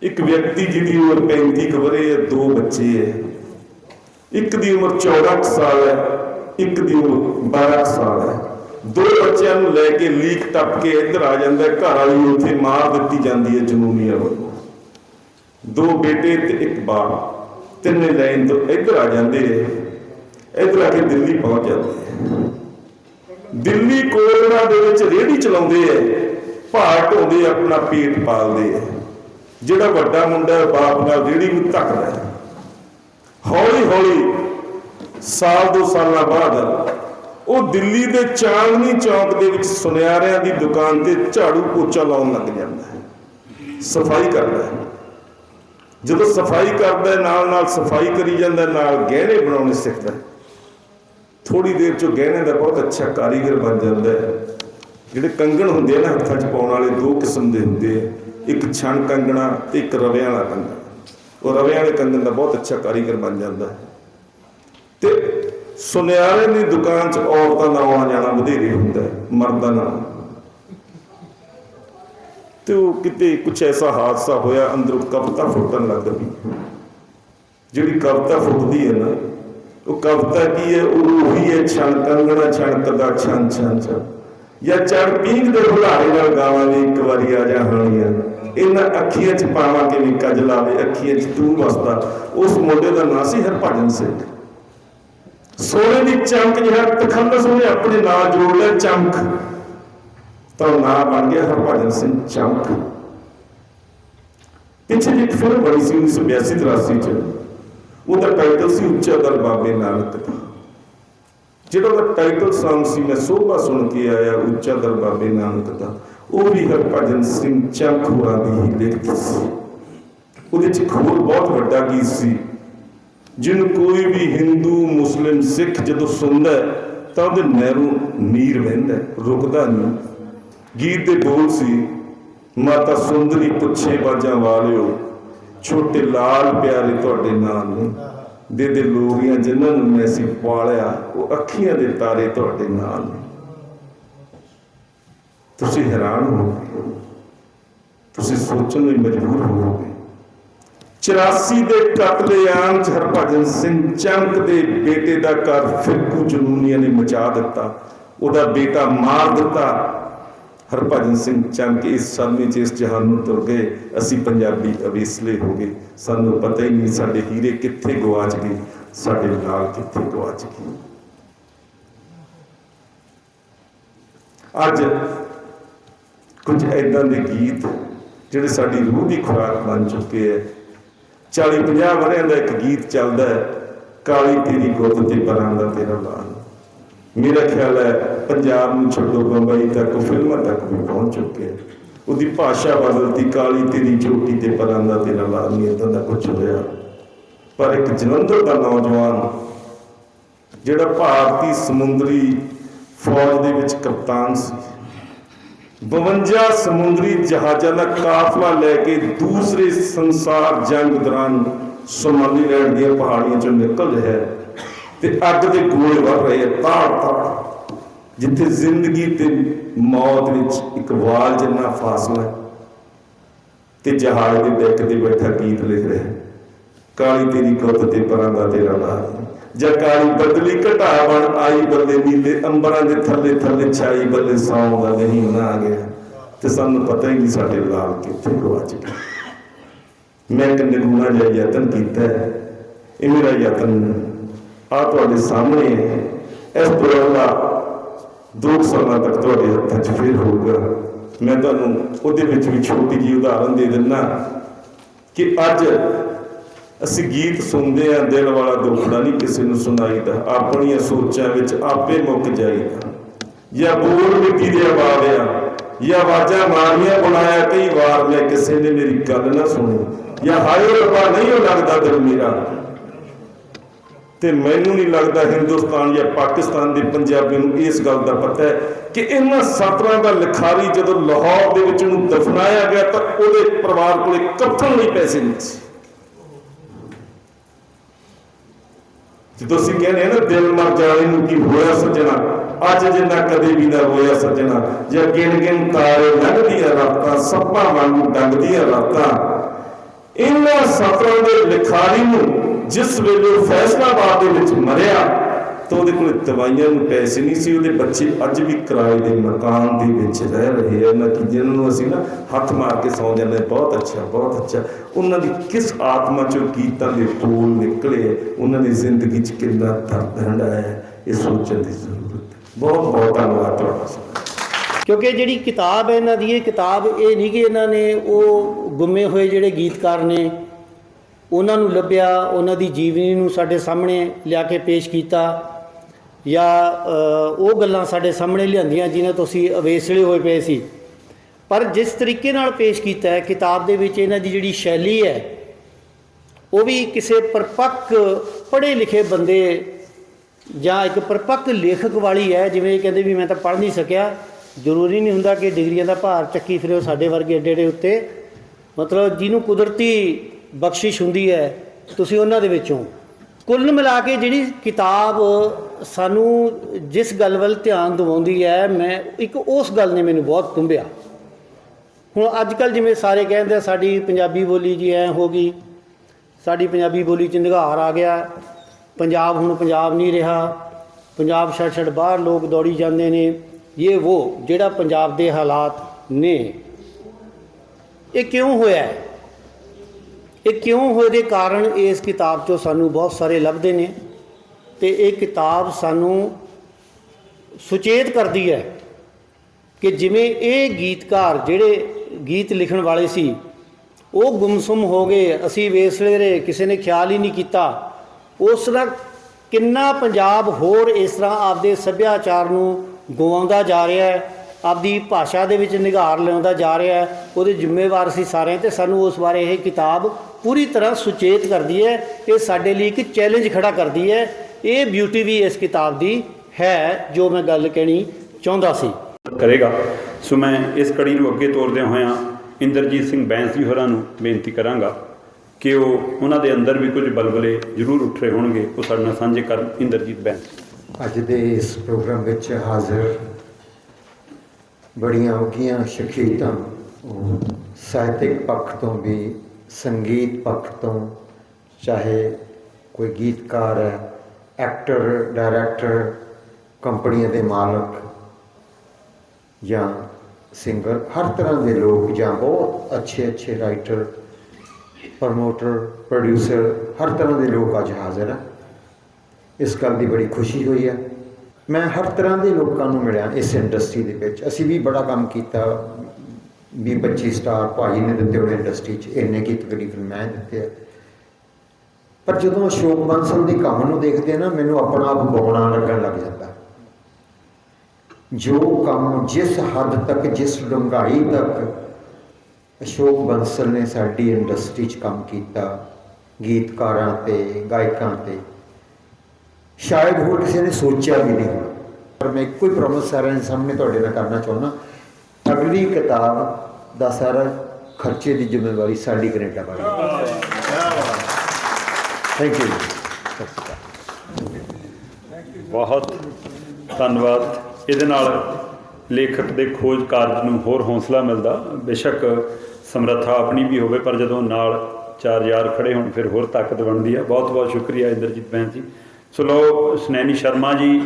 [SPEAKER 2] ਇੱਕ ਵਿਅਕਤੀ ਜਿਹਦੀ ਉਮਰ 35 ਕਵਰੇ ਹੈ, ਦੋ ਬੱਚੇ ਹੈ। ਇੱਕ ਦੀ ਉਮਰ 14 ਕੁ ਸਾਲ ਹੈ, ਇੱਕ ਦੀ ਉਮਰ 12 ਕੁ ਸਾਲ ਹੈ। ਦੋ ਬੱਚਿਆਂ ਨੂੰ ਲੈ ਕੇ ਲੀਕ ਟੱਪ ਕੇ ਇੱਧਰ ਆ ਜਾਂਦਾ ਘਰ ਵਾਲੀ ਉੱਥੇ ਮਾਰ ਦਿੱਤੀ ਜਾਂਦੀ ਹੈ ਜਨੂਨੀਆਂ ਵੱਲੋਂ। ਦੋ ਬੇਟੇ ਤੇ ਇੱਕ ਬਾਪ ਤਿੰਨੇ ਲਾਈਨ ਤੋਂ ਇੱਧਰ ਆ ਜਾਂਦੇ ਹੈ, ਇੱਧਰ ਆ ਕੇ ਦਿੱਲੀ ਪਹੁੰਚ ਜਾਂਦੇ ਹੈ। ਦਿੱਲੀ ਕੋਲੜਾ ਦੇ ਵਿੱਚ ਰੇਹੜੀ ਚਲਾਉਂਦੇ ਐ ਭਾਰ ਢੋਂਦੇ ਆਪਣਾ ਪੇਟ ਪਾਲਦੇ ਆ ਜਿਹੜਾ ਵੱਡਾ ਮੁੰਡਾ ਬਾਪ ਨਾਲ ਰੇੜੀ ਨੂੰ ਧੱਕਦਾ ਹੈ। ਹੌਲੀ ਹੌਲੀ ਸਾਲ ਦੋ ਸਾਲਾਂ ਬਾਅਦ ਉਹ ਦਿੱਲੀ ਦੇ ਚਾਂਦਨੀ ਚੌਕ ਦੇ ਵਿੱਚ ਸੁਨਿਆਰਿਆਂ ਦੀ ਦੁਕਾਨ ਤੇ ਝਾੜੂ ਪੋਚਾ ਲਾਉਣ ਲੱਗ ਜਾਂਦਾ ਹੈ ਸਫ਼ਾਈ ਕਰਦਾ ਹੈ ਜਦੋਂ ਸਫ਼ਾਈ ਕਰਦਾ ਹੈ ਨਾਲ ਨਾਲ ਸਫ਼ਾਈ ਕਰੀ ਜਾਂਦਾ ਨਾਲ ਗਹਿਣੇ ਬਣਾਉਣੇ ਸਿੱਖਦਾ ਹੈ ਥੋੜੀ ਦੇਰ ਚ ਉਹ ਗਹਿਣੇ ਦਾ ਬਹੁਤ ਅੱਛਾ ਕਾਰੀਗਰ ਬਣ ਜਾਂਦਾ ਹੈ। ਜਿਹੜੇ ਕੰਗਣ ਹੁੰਦੇ ਆ ਨਾ, ਹੱਥਾਂ 'ਚ ਪਾਉਣ ਵਾਲੇ, ਦੋ ਕਿਸਮ ਦੇ ਹੁੰਦੇ ਆ। ਇੱਕ ਛਣ ਕੰਗਣਾ ਤੇ ਇੱਕ ਰਵਿਆਂ ਵਾਲਾ ਕੰਗਣਾ। ਉਹ ਰਵਿਆਂ ਵਾਲੇ ਕੰਗਣ ਦਾ ਬਹੁਤ ਅੱਛਾ ਕਾਰੀਗਰ ਬਣ ਜਾਂਦਾ ਹੈ। ਤੇ ਸੁਨਿਆਰੇ ਦੀ ਦੁਕਾਨ 'ਚ ਔਰਤਾਂ ਦਾ ਆਉਣਾ ਜਾਣਾ ਵਧੇਰੇ ਹੁੰਦਾ ਹੈ, ਮਰਦਾਂ ਨਾਲ। ਤੇ ਉਹ ਕਿਤੇ ਕੁਝ ਐਸਾ ਹਾਦਸਾ ਹੋਇਆ, ਅੰਦਰੋਂ ਕਵਿਤਾ ਫੁੱਟਣ ਲੱਗ ਪਈ। ਜਿਹੜੀ ਕਵਿਤਾ ਫੁੱਟਦੀ ਹੈ ਨਾ ਉਹ ਕਵਿਤਾ ਕੀ ਹੈ? ਉਹ ਉਹੀ ਹੈ ਛਣ ਕੰਗਣਾ ਛਣ ਕਦਾ ਛਣ ਛਣ ਛਣ। ਜਾਂ ਚੜ ਪੀਂਘ ਦੇ ਹੁਲਾਰੇ ਨਾਲ ਗਾਵਾਂਗੇ ਇੱਕ ਵਾਰੀ ਆ ਜਾ ਹਾਣੀਆਂ। ਇਹਨਾਂ ਅੱਖੀਆਂ 'ਚ ਪਾਵਾਂਗੇ ਵੀ ਕੱਜ ਲਾਵੇ, ਅੱਖੀਆਂ 'ਚ ਤੂੰ ਵਸਦਾ। ਉਸ ਮੁੰਡੇ ਦਾ ਨਾਂ ਸੀ ਹਰਭਜਨ ਸਿੰਘ। ਸੋਨੇ ਦੀ ਚਮਕ ਜਿਹੜਾ ਤਖੱਲਸ ਉਹਨੇ ਆਪਣੇ ਨਾਲ ਜੋੜ ਲਿਆ ਚਮਕ। ਤਾਂ ਨਾਂ ਬਣ ਗਿਆ ਹਰਭਜਨ ਸਿੰਘ, ਚਮਕ। ਪਿੱਛੇ ਜਿਹੀ ਇੱਕ ਫਿਲਮ ਬਣੀ ਸੀ 1982 83 ਚ। ਉਹਦਾ ਟਾਈਟਲ ਸੀ ਉੱਚਾ ਦਰ ਬਾਬੇ ਨਾਨਕ ਦਾ। ਜਿਹੜਾ ਉਹਦਾ ਟਾਈਟਲ Song ਸੀ, ਮੈਂ ਸੋਭਾ ਸੁਣ ਕੇ ਆਇਆ ਉੱਚਾ ਦਰ ਬਾਬੇ ਨਾਨਕ ਦਾ। ਉਹ ਵੀ ਹਰਭਜਨ ਸਿੰਘ ਚਮਕ ਦੀ ਹੀ ਲਿਖਤ ਸੀ। ਉਹਦੇ ਚ ਇੱਕ ਹੋਰ ਬਹੁਤ ਵੱਡਾ ਗੀਤ ਸੀ ਜਿਹਨੂੰ ਕੋਈ ਵੀ ਹਿੰਦੂ, ਮੁਸਲਿਮ, ਸਿੱਖ ਜਦੋਂ ਸੁਣਦਾ ਤਾਂ ਉਹਦੇ ਨਹਿਰੂ ਨੀਰ ਵਹਿੰਦਾ ਰੁਕਦਾ ਨਹੀਂ। ਗੀਤ ਦੇ ਬੋਲ ਸੀ, ਮਾਤਾ ਸੁੰਦਰੀ ਪੁੱਛੇ ਬਾਜਾਂ ਵਾਲਿਓ ਛੋਟੇ ਲਾਲ ਪਿਆਰੇ ਤੁਹਾਡੇ ਨਾਲ ਨੇ ਦੇ ਦੇ ਲੋਰੀਆਂ ਜਿਨ੍ਹਾਂ ਨੂੰ ਮੈਂ ਸੀ ਪਾਲਿਆ, ਉਹ ਅੱਖੀਆਂ ਦੇ ਤਾਰੇ ਤੁਹਾਡੇ ਨਾਲ ਨੇ। ਤੁਸੀਂ ਹੈਰਾਨ ਹੋਵੋਗੇ ਤੁਸੀਂ ਸੋਚਣ ਲਈ ਮਜਬੂਰ ਹੋਗੇ 84 ਦੇ ਕਤਲੇਆਮ ਚ ਹਰਭਜਨ ਸਿੰਘ ਚੰਕ ਦੇ ਬੇਟੇ ਦਾ ਘਰ ਫਿਰਕੂ ਜਨੂਨੀਆਂ ਨੇ ਮਚਾ ਦਿੱਤਾ। ਉਹਦਾ ਬੇਟਾ ਮਾਰ ਦਿੱਤਾ। ਹਰਭਜਨ ਸਿੰਘ ਚਮਕ ਇਸ ਸਮੇਂ ਚ ਇਸ ਜਹਾਨ ਨੂੰ ਤੁਰ ਗਏ, ਅਸੀਂ ਪੰਜਾਬੀ ਅਵੇਸਲੇ ਹੋ ਗਏ। ਸਾਨੂੰ ਪਤਾ ਹੀ ਨਹੀਂ ਸਾਡੇ ਹੀਰੇ ਕਿੱਥੇ ਗਵਾਚ ਗਏ, ਸਾਡੇ ਨਾਲ ਕਿੱਥੇ ਗਵਾਚ ਗਏ। ਅੱਜ ਕੁਝ ਐਦਾਂ ਦੇ ਗੀਤ ਜਿਹੜੇ ਸਾਡੀ ਰੂਹ ਦੀ ਖੁਰਾਕ ਬਣ ਚੁੱਕੇ ਹੈ 40 50 ਵਰਿਆਂ ਦਾ ਇੱਕ ਗੀਤ ਚੱਲਦਾ ਹੈ ਕਾਲੀ ਤੇਰੀ ਗੁੱਤ ਤੇ ਪਰਾਂ ਦਾ ਤੇਰਾ ਲਾਲ ਮੇਰਾ ਖਿਆਲ ਹੈ ਪੰਜਾਬ ਨੂੰ ਛੱਡੋ, ਬੰਬਈ ਤੱਕ, ਫਿਲਮਾਂ ਤੱਕ ਵੀ ਪਹੁੰਚ ਚੁੱਕੇ ਉਹਦੀ ਭਾਸ਼ਾ ਬਦਲਤੀ, ਕਾਲੀ ਤੇਰੀ ਚੋਟੀ ਤੇ ਪਰਾਂ ਦਾ ਤੇਰਾ ਲਾਲ ਨਹੀਂ ਇਦਾਂ ਦਾ ਕੁਝ ਹੋਇਆ। ਪਰ ਇੱਕ ਜਲੰਧਰ ਦਾ ਨੌਜਵਾਨ, ਜਿਹੜਾ ਭਾਰਤੀ ਸਮੁੰਦਰੀ ਫੌਜ ਦੇ ਵਿੱਚ ਕਪਤਾਨ ਸੀ 52 ਸਮੁੰਦਰੀ ਜਹਾਜ਼ਾਂ ਦਾ ਕਾਫਲਾ ਲੈ ਕੇ ਦੂਸਰੇ ਸੰਸਾਰ ਜੰਗ ਦੌਰਾਨ ਸੋਮਾਲੀਲੈਂਡ ਦੀਆਂ ਪਹਾੜੀਆਂ ਚੋਂ ਨਿਕਲ ਰਿਹਾ ਹੈ। ਤੇ ਅੱਗ ਦੇ ਗੋਲੇ ਵਰ ਰਹੇ ਆ, ਤਾੜ ਤਾੜ। ਜਿੱਥੇ ਜ਼ਿੰਦਗੀ ਤੇ ਮੌਤ ਵਿੱਚ ਇੱਕ ਵਾਲ ਜਿੰਨਾ ਫਾਸਲਾ ਹੈ, ਤੇ ਜਹਾਜ਼ ਦੇ ਡੈਕ ਤੇ ਬੈਠਾ ਗੀਤ ਲਿਖ ਰਿਹਾ ਕਾਲੀ ਤੇਰੀ ਕੁੱਤ ਤੇ ਪਰਾਂ ਦਾ ਤੇਰਾ ਲਾਲ ਜਾਂ ਕਾਲੀ ਬਦਲੀ ਘਟਾ ਬਣ, ਆਈ ਬੱਲੇ ਨੀਲੇ ਅੰਬਰਾਂ ਦੇ ਥੱਲੇ ਥੱਲੇ ਛਾਈ ਬੱਲੇ ਸੌਂ ਦਾ ਨਹੀਂ ਨਾ ਆ ਗਿਆ। ਤੇ ਸਾਨੂੰ ਪਤਾ ਹੀ ਨਹੀਂ ਸਾਡੇ ਲਾਲ ਕਿੱਥੇ ਗਵਾਚ ਗਏ ਮੈਂ ਇੱਕ ਨਿਗੂਣਾ ਜਿਹਾ ਯਤਨ ਕੀਤਾ ਇਹ ਮੇਰਾ ਯਤਨ ਆ ਤੁਹਾਡੇ ਸਾਹਮਣੇ ਹੈ ਇਸ ਪ੍ਰੋਗਰਾਮ ਦਾ ਦੋ ਕੁ ਸਾਲਾਂ ਤੱਕ ਤੁਹਾਡੇ ਹੱਥਾਂ 'ਚ ਫਿਰ ਹੋਊਗਾ। ਮੈਂ ਤੁਹਾਨੂੰ ਉਹਦੇ ਵਿੱਚ ਵੀ ਛੋਟੀ ਜਿਹੀ ਉਦਾਹਰਨ ਦੇ ਦਿੰਦਾ ਕਿ ਅੱਜ ਅਸੀਂ ਗੀਤ ਸੁਣਦੇ ਆ ਦਿਲ ਵਾਲਾ ਦੁਖੜਾ ਨਹੀਂ ਕਿਸੇ ਨੂੰ ਸੁਣਾਈਦਾ। ਆਪਣੀਆਂ ਸੋਚਾਂ ਵਿੱਚ ਆਪੇ ਮੁੱਕ ਜਾਈਦਾ। ਜਾਂ ਬੋਲ ਮਿੱਟੀ ਦੇ ਆਵਾਜ਼ ਆ? ਜਾਂ ਆਵਾਜ਼ਾਂ ਮਾਰੀਆਂ ਬੁਲਾਇਆ ਕਈ ਵਾਰ ਮੈਂ ਕਿਸੇ ਨੇ ਮੇਰੀ ਗੱਲ ਨਾ ਸੁਣੀ। ਜਾਂ ਹਾਏ ਰੱਬਾ, ਨਹੀਂ ਉਹ ਲੱਗਦਾ ਦਿਲ ਮੇਰਾ। ਤੇ ਮੈਨੂੰ ਨਹੀਂ ਲੱਗਦਾ ਹਿੰਦੁਸਤਾਨ ਜਾਂ ਪਾਕਿਸਤਾਨ ਦੇ ਪੰਜਾਬੀ ਨੂੰ ਇਸ ਗੱਲ ਦਾ ਪਤਾ ਹੈ ਕਿ ਇਹਨਾਂ ਸਤਰਾਂ ਦਾ ਲਿਖਾਰੀ ਜਦੋਂ ਲਾਹੌਰ ਦੇ ਵਿੱਚ ਉਹਨੂੰ ਦਫਨਾਇਆ ਗਿਆ ਤਾਂ ਉਹਦੇ ਪਰਿਵਾਰ ਕੋਲੇ ਕਫਨ ਲਈ ਪੈਸੇ ਨਹੀਂ ਸੀ। ਜਦੋਂ ਅਸੀਂ ਕਹਿੰਦੇ ਆ ਨਾ, ਦਿਲ ਮਰ ਜਾਣੇ ਨੂੰ ਕੀ ਹੋਇਆ ਸੱਜਣਾ, ਅੱਜ ਜਿੰਨਾ ਕਦੇ ਵੀ ਨਾ ਹੋਇਆ ਸੱਜਣਾ, ਜਾਂ ਗਿਣ ਗਿਣ ਤਾਰੇ ਲੰਘਦੀਆਂ ਰਾਤਾਂ, ਸੱਪਾਂ ਵਾਂਗੂ ਡੰਗਦੀਆਂ ਰਾਤਾਂ, ਇਹਨਾਂ ਸਤਰਾਂ ਦੇ ਲਿਖਾਰੀ ਨੂੰ ਜਿਸ ਵੇਲੇ ਉਹ ਫੈਸਲਾਬਾਦ ਦੇ ਵਿੱਚ ਮਰਿਆ ਤਾਂ ਉਹਦੇ ਕੋਲ ਦਵਾਈਆਂ ਨੂੰ ਪੈਸੇ ਨਹੀਂ ਸੀ ਉਹਦੇ ਬੱਚੇ ਅੱਜ ਵੀ ਕਿਰਾਏ ਦੇ ਮਕਾਨ ਦੇ ਵਿੱਚ ਰਹਿ ਰਹੇ ਆ। ਨਾ ਕਿ ਜਿਹਨਾਂ ਨੂੰ ਅਸੀਂ ਨਾ ਹੱਥ ਮਾਰ ਕੇ ਸੌਂ ਜਾਂਦੇ ਬਹੁਤ ਅੱਛਾ ਬਹੁਤ ਅੱਛਾ। ਉਹਨਾਂ ਦੀ ਕਿਸ ਆਤਮਾ ਚੋਂ ਗੀਤਾਂ ਦੇ ਬੋਲ ਨਿਕਲੇ ਉਹਨਾਂ ਦੀ ਜ਼ਿੰਦਗੀ 'ਚ ਕਿੰਨਾ ਦਰਦ ਹੰਡਾਇਆ ਹੈ, ਇਹ ਸੋਚਣ ਦੀ ਜ਼ਰੂਰਤ ਹੈ। ਬਹੁਤ ਬਹੁਤ ਧੰਨਵਾਦ ਤੁਹਾਡਾ
[SPEAKER 3] ਕਿਉਂਕਿ ਜਿਹੜੀ ਕਿਤਾਬ ਹੈ ਇਹਨਾਂ ਦੀ ਇਹ ਕਿਤਾਬ ਇਹ ਨਹੀਂ ਕਿ ਇਹਨਾਂ ਨੇ ਉਹ ਗੁੰਮੇ ਹੋਏ ਜਿਹੜੇ ਗੀਤਕਾਰ ਨੇ ਉਹਨਾਂ ਨੂੰ ਲੱਭਿਆ, ਉਹਨਾਂ ਦੀ ਜੀਵਨੀ ਨੂੰ ਸਾਡੇ ਸਾਹਮਣੇ ਲਿਆ ਕੇ ਪੇਸ਼ ਕੀਤਾ ਜਾਂ ਉਹ ਗੱਲਾਂ ਸਾਡੇ ਸਾਹਮਣੇ ਲਿਆਂਦੀਆਂ ਜਿਨ੍ਹਾਂ ਤੋਂ ਅਸੀਂ ਅਵੇਸਲੇ ਹੋਏ ਪਏ ਸੀ। ਪਰ ਜਿਸ ਤਰੀਕੇ ਨਾਲ ਪੇਸ਼ ਕੀਤਾ ਹੈ, ਕਿਤਾਬ ਦੇ ਵਿੱਚ ਇਹਨਾਂ ਦੀ ਜਿਹੜੀ ਸ਼ੈਲੀ ਹੈ, ਉਹ ਵੀ ਕਿਸੇ ਪਰਪੱਕ ਪੜ੍ਹੇ ਲਿਖੇ ਬੰਦੇ ਜਾਂ ਇੱਕ ਪਰਪੱਕ ਲੇਖਕ ਵਾਲੀ ਹੈ, ਜਿਵੇਂ ਕਹਿੰਦੇ ਵੀ ਮੈਂ ਤਾਂ ਪੜ੍ਹ ਨਹੀਂ ਸਕਿਆ। ਜ਼ਰੂਰੀ ਨਹੀਂ ਹੁੰਦਾ ਕਿ ਡਿਗਰੀਆਂ ਦਾ ਭਾਰ ਚੱਕੀ ਫਿਰਿਓ ਸਾਡੇ ਵਰਗੇ ਏਡੇ ਏਡੇ ਉੱਤੇ। ਮਤਲਬ ਜਿਹਨੂੰ ਕੁਦਰਤੀ ਬਖਸ਼ਿਸ਼ ਹੁੰਦੀ ਹੈ, ਤੁਸੀਂ ਉਹਨਾਂ ਦੇ ਵਿੱਚੋਂ। ਕੁੱਲ ਮਿਲਾ ਕੇ ਜਿਹੜੀ ਕਿਤਾਬ ਸਾਨੂੰ ਜਿਸ ਗੱਲ ਵੱਲ ਧਿਆਨ ਦਿਵਾਉਂਦੀ ਹੈ, ਮੈਂ ਇੱਕ ਉਸ ਗੱਲ ਨੇ ਮੈਨੂੰ ਬਹੁਤ ਕੁੰਭਿਆ। ਹੁਣ ਅੱਜ ਕੱਲ ਜਿਵੇਂ ਸਾਰੇ ਕਹਿੰਦੇ ਆ, ਸਾਡੀ ਪੰਜਾਬੀ ਬੋਲੀ ਜੀ ਐ ਹੋ ਗਈ, ਸਾਡੀ ਪੰਜਾਬੀ ਬੋਲੀ 'ਚ ਨਿਗਾਰ ਆ ਗਿਆ, ਪੰਜਾਬ ਹੁਣ ਪੰਜਾਬ ਨਹੀਂ ਰਿਹਾ, ਪੰਜਾਬ ਛੱਡ ਛੱਡ ਬਾਹਰ ਲੋਕ ਦੌੜੀ ਜਾਂਦੇ ਨੇ, ਇਹ ਉਹ ਜਿਹੜਾ ਪੰਜਾਬ ਦੇ ਹਾਲਾਤ ਨੇ। ਇਹ ਕਿਉਂ ਹੋਇਆ ਹੈ? ਇਹ ਕਿਉਂ ਹੋਏ ਦੇ ਕਾਰਨ ਇਸ ਕਿਤਾਬ 'ਚੋਂ ਸਾਨੂੰ ਬਹੁਤ ਸਾਰੇ ਲੱਭਦੇ ਨੇ ਤੇ ਇਹ ਕਿਤਾਬ ਸਾਨੂੰ ਸੁਚੇਤ ਕਰਦੀ ਹੈ ਕਿ ਜਿਵੇਂ ਇਹ ਗੀਤਕਾਰ ਜਿਹੜੇ ਗੀਤ ਲਿਖਣ ਵਾਲੇ ਸੀ, ਉਹ ਗੁੰਮਸੁਮ ਹੋ ਗਏ, ਅਸੀਂ ਵੇਸਲੇ ਰਹੇ, ਕਿਸੇ ਨੇ ਖਿਆਲ ਹੀ ਨਹੀਂ ਕੀਤਾ। ਉਸ ਤਰ੍ਹਾਂ ਕਿੰਨਾ ਪੰਜਾਬ ਹੋਰ ਇਸ ਤਰ੍ਹਾਂ ਆਪਦੇ ਸੱਭਿਆਚਾਰ ਨੂੰ ਗਵਾਉਂਦਾ ਜਾ ਰਿਹਾ ਹੈ, ਆਪਦੀ ਭਾਸ਼ਾ ਦੇ ਵਿੱਚ ਨਿਗਾਰ ਲਿਆਉਂਦਾ ਜਾ ਰਿਹਾ ਹੈ, ਉਹਦੇ ਜ਼ਿੰਮੇਵਾਰ ਸੀ ਸਾਰੇ ਤੇ ਸਾਨੂੰ ਉਸ ਬਾਰੇ ਇਹ ਕਿਤਾਬ ਪੂਰੀ ਤਰ੍ਹਾਂ ਸੁਚੇਤ ਕਰਦੀ ਹੈ ਇਹ ਸਾਡੇ ਲਈ ਇੱਕ ਚੈਲੰਜ ਖੜਾ ਕਰਦੀ ਹੈ। ਇਹ ਬਿਊਟੀ ਵੀ ਇਸ ਕਿਤਾਬ ਦੀ ਹੈ ਜੋ ਮੈਂ ਗੱਲ ਕਹਿਣੀ ਚਾਹੁੰਦਾ ਸੀ।
[SPEAKER 4] ਕਰੇਗਾ। ਸੋ ਮੈਂ ਇਸ ਕੜੀ ਨੂੰ ਅੱਗੇ ਤੋਰਦਿਆਂ ਹੋਇਆਂ ਇੰਦਰਜੀਤ ਸਿੰਘ ਬੈਂਸ ਜੀ ਹੋਰਾਂ ਨੂੰ ਬੇਨਤੀ ਕਰਾਂਗਾ ਕਿ ਉਹ ਉਹਨਾਂ ਦੇ ਅੰਦਰ ਵੀ ਕੁਝ ਬਲਬਲੇ ਜ਼ਰੂਰ ਉੱਠ ਰਹੇ ਹੋਣਗੇ। ਉਹ ਸਾਡੇ ਨਾਲ ਸਾਂਝੇ ਕਰਨ ਇੰਦਰਜੀਤ ਬੈਂਸ
[SPEAKER 5] ਅੱਜ ਦੇ ਇਸ ਪ੍ਰੋਗਰਾਮ ਵਿੱਚ ਹਾਜ਼ਰ ਬੜੀਆਂ ਉੱਘੀਆਂ ਸ਼ਖਸੀਅਤਾਂ ਉਹ ਸਾਹਿਤਿਕ ਪੱਖ ਤੋਂ ਵੀ ਸੰਗੀਤ ਪੱਖ ਤੋਂ, ਚਾਹੇ ਕੋਈ ਗੀਤਕਾਰ ਹੈ ਐਕਟਰ ਡਾਇਰੈਕਟਰ ਕੰਪਨੀਆਂ ਦੇ ਮਾਲਕ ਜਾਂ ਸਿੰਗਰ ਹਰ ਤਰ੍ਹਾਂ ਦੇ ਲੋਕ ਜਾਂ ਬਹੁਤ ਅੱਛੇ ਅੱਛੇ ਰਾਈਟਰ ਪ੍ਰਮੋਟਰ ਪ੍ਰੋਡਿਊਸਰ ਹਰ ਤਰ੍ਹਾਂ ਦੇ ਲੋਕ ਅੱਜ ਹਾਜ਼ਰ ਹਨ। ਇਸ ਗੱਲ ਦੀ ਬੜੀ ਖੁਸ਼ੀ ਹੋਈ ਹੈ। ਮੈਂ ਹਰ ਤਰ੍ਹਾਂ ਦੇ ਲੋਕਾਂ ਨੂੰ ਮਿਲਿਆ ਇਸ ਇੰਡਸਟਰੀ ਦੇ ਵਿੱਚ। ਅਸੀਂ ਵੀ ਬੜਾ ਕੰਮ ਕੀਤਾ। ਵੀਹ 25 ਸਟਾਰ ਭਾਈ ਨੇ ਦਿੱਤੇ ਉਹਨੇ ਇੰਡਸਟਰੀ 'ਚ, ਇੰਨੇ ਕੀ ਤਕਰੀਬਨ ਮੈਂ ਦਿੱਤੇ ਆ। ਪਰ ਜਦੋਂ ਅਸ਼ੋਕ ਬੰਸਲ ਦੀ ਕੰਮ ਨੂੰ ਦੇਖਦੇ ਆ ਨਾ, ਮੈਨੂੰ ਆਪਣਾ ਆਪ ਗਾਉਣਾ ਲੱਗਣ ਲੱਗ ਜਾਂਦਾ। ਜੋ ਕੰਮ ਜਿਸ ਹੱਦ ਤੱਕ, ਜਿਸ ਡੂੰਘਾਈ ਤੱਕ ਅਸ਼ੋਕ ਬੰਸਲ ਨੇ ਸਾਡੀ ਇੰਡਸਟਰੀ 'ਚ ਕੰਮ ਕੀਤਾ, ਗੀਤਕਾਰਾਂ ਤੇ, ਗਾਇਕਾਂ ਤੇ, ਸ਼ਾਇਦ ਹੋਰ ਕਿਸੇ ਨੇ ਸੋਚਿਆ ਵੀ ਨਹੀਂ ਹੋਣਾ। ਪਰ ਮੈਂ ਇੱਕੋ ਹੀ ਪ੍ਰੋਮਿਸ ਸਾਰਿਆਂ ਦੇ ਸਾਹਮਣੇ ਤੁਹਾਡੇ ਨਾਲ ਕਰਨਾ ਚਾਹੁੰਦਾ, ਅਗਲੀ ਕਿਤਾਬ ਦਾ ਸਾਰਾ ਖਰਚੇ ਦੀ ਜ਼ਿੰਮੇਵਾਰੀ ਸਾਡੀ ਕੈਨੇਡਾ ਵਾਲੀ ਥੈਂਕ ਯੂ ਸਤਿ ਸ਼੍ਰੀ ਅਕਾਲ
[SPEAKER 4] ਬਹੁਤ ਧੰਨਵਾਦ। ਇਹਦੇ ਨਾਲ ਲੇਖਕ ਦੇ ਖੋਜ ਕਾਰਜ ਨੂੰ ਹੋਰ ਹੌਸਲਾ ਮਿਲਦਾ। ਬੇਸ਼ੱਕ ਸਮਰੱਥਾ ਆਪਣੀ ਵੀ ਹੋਵੇ, ਪਰ ਜਦੋਂ ਨਾਲ ਚਾਰ ਯਾਰ ਖੜੇ ਹੋਣ, ਫਿਰ ਹੋਰ ਤਾਕਤ ਬਣਦੀ ਆ। ਬਹੁਤ ਬਹੁਤ ਸ਼ੁਕਰੀਆ ਇੰਦਰਜੀਤ ਬੈਂਸ ਜੀ। ਸੋ ਲੋ ਸੁਨੈਣੀ ਸ਼ਰਮਾ ਜੀ,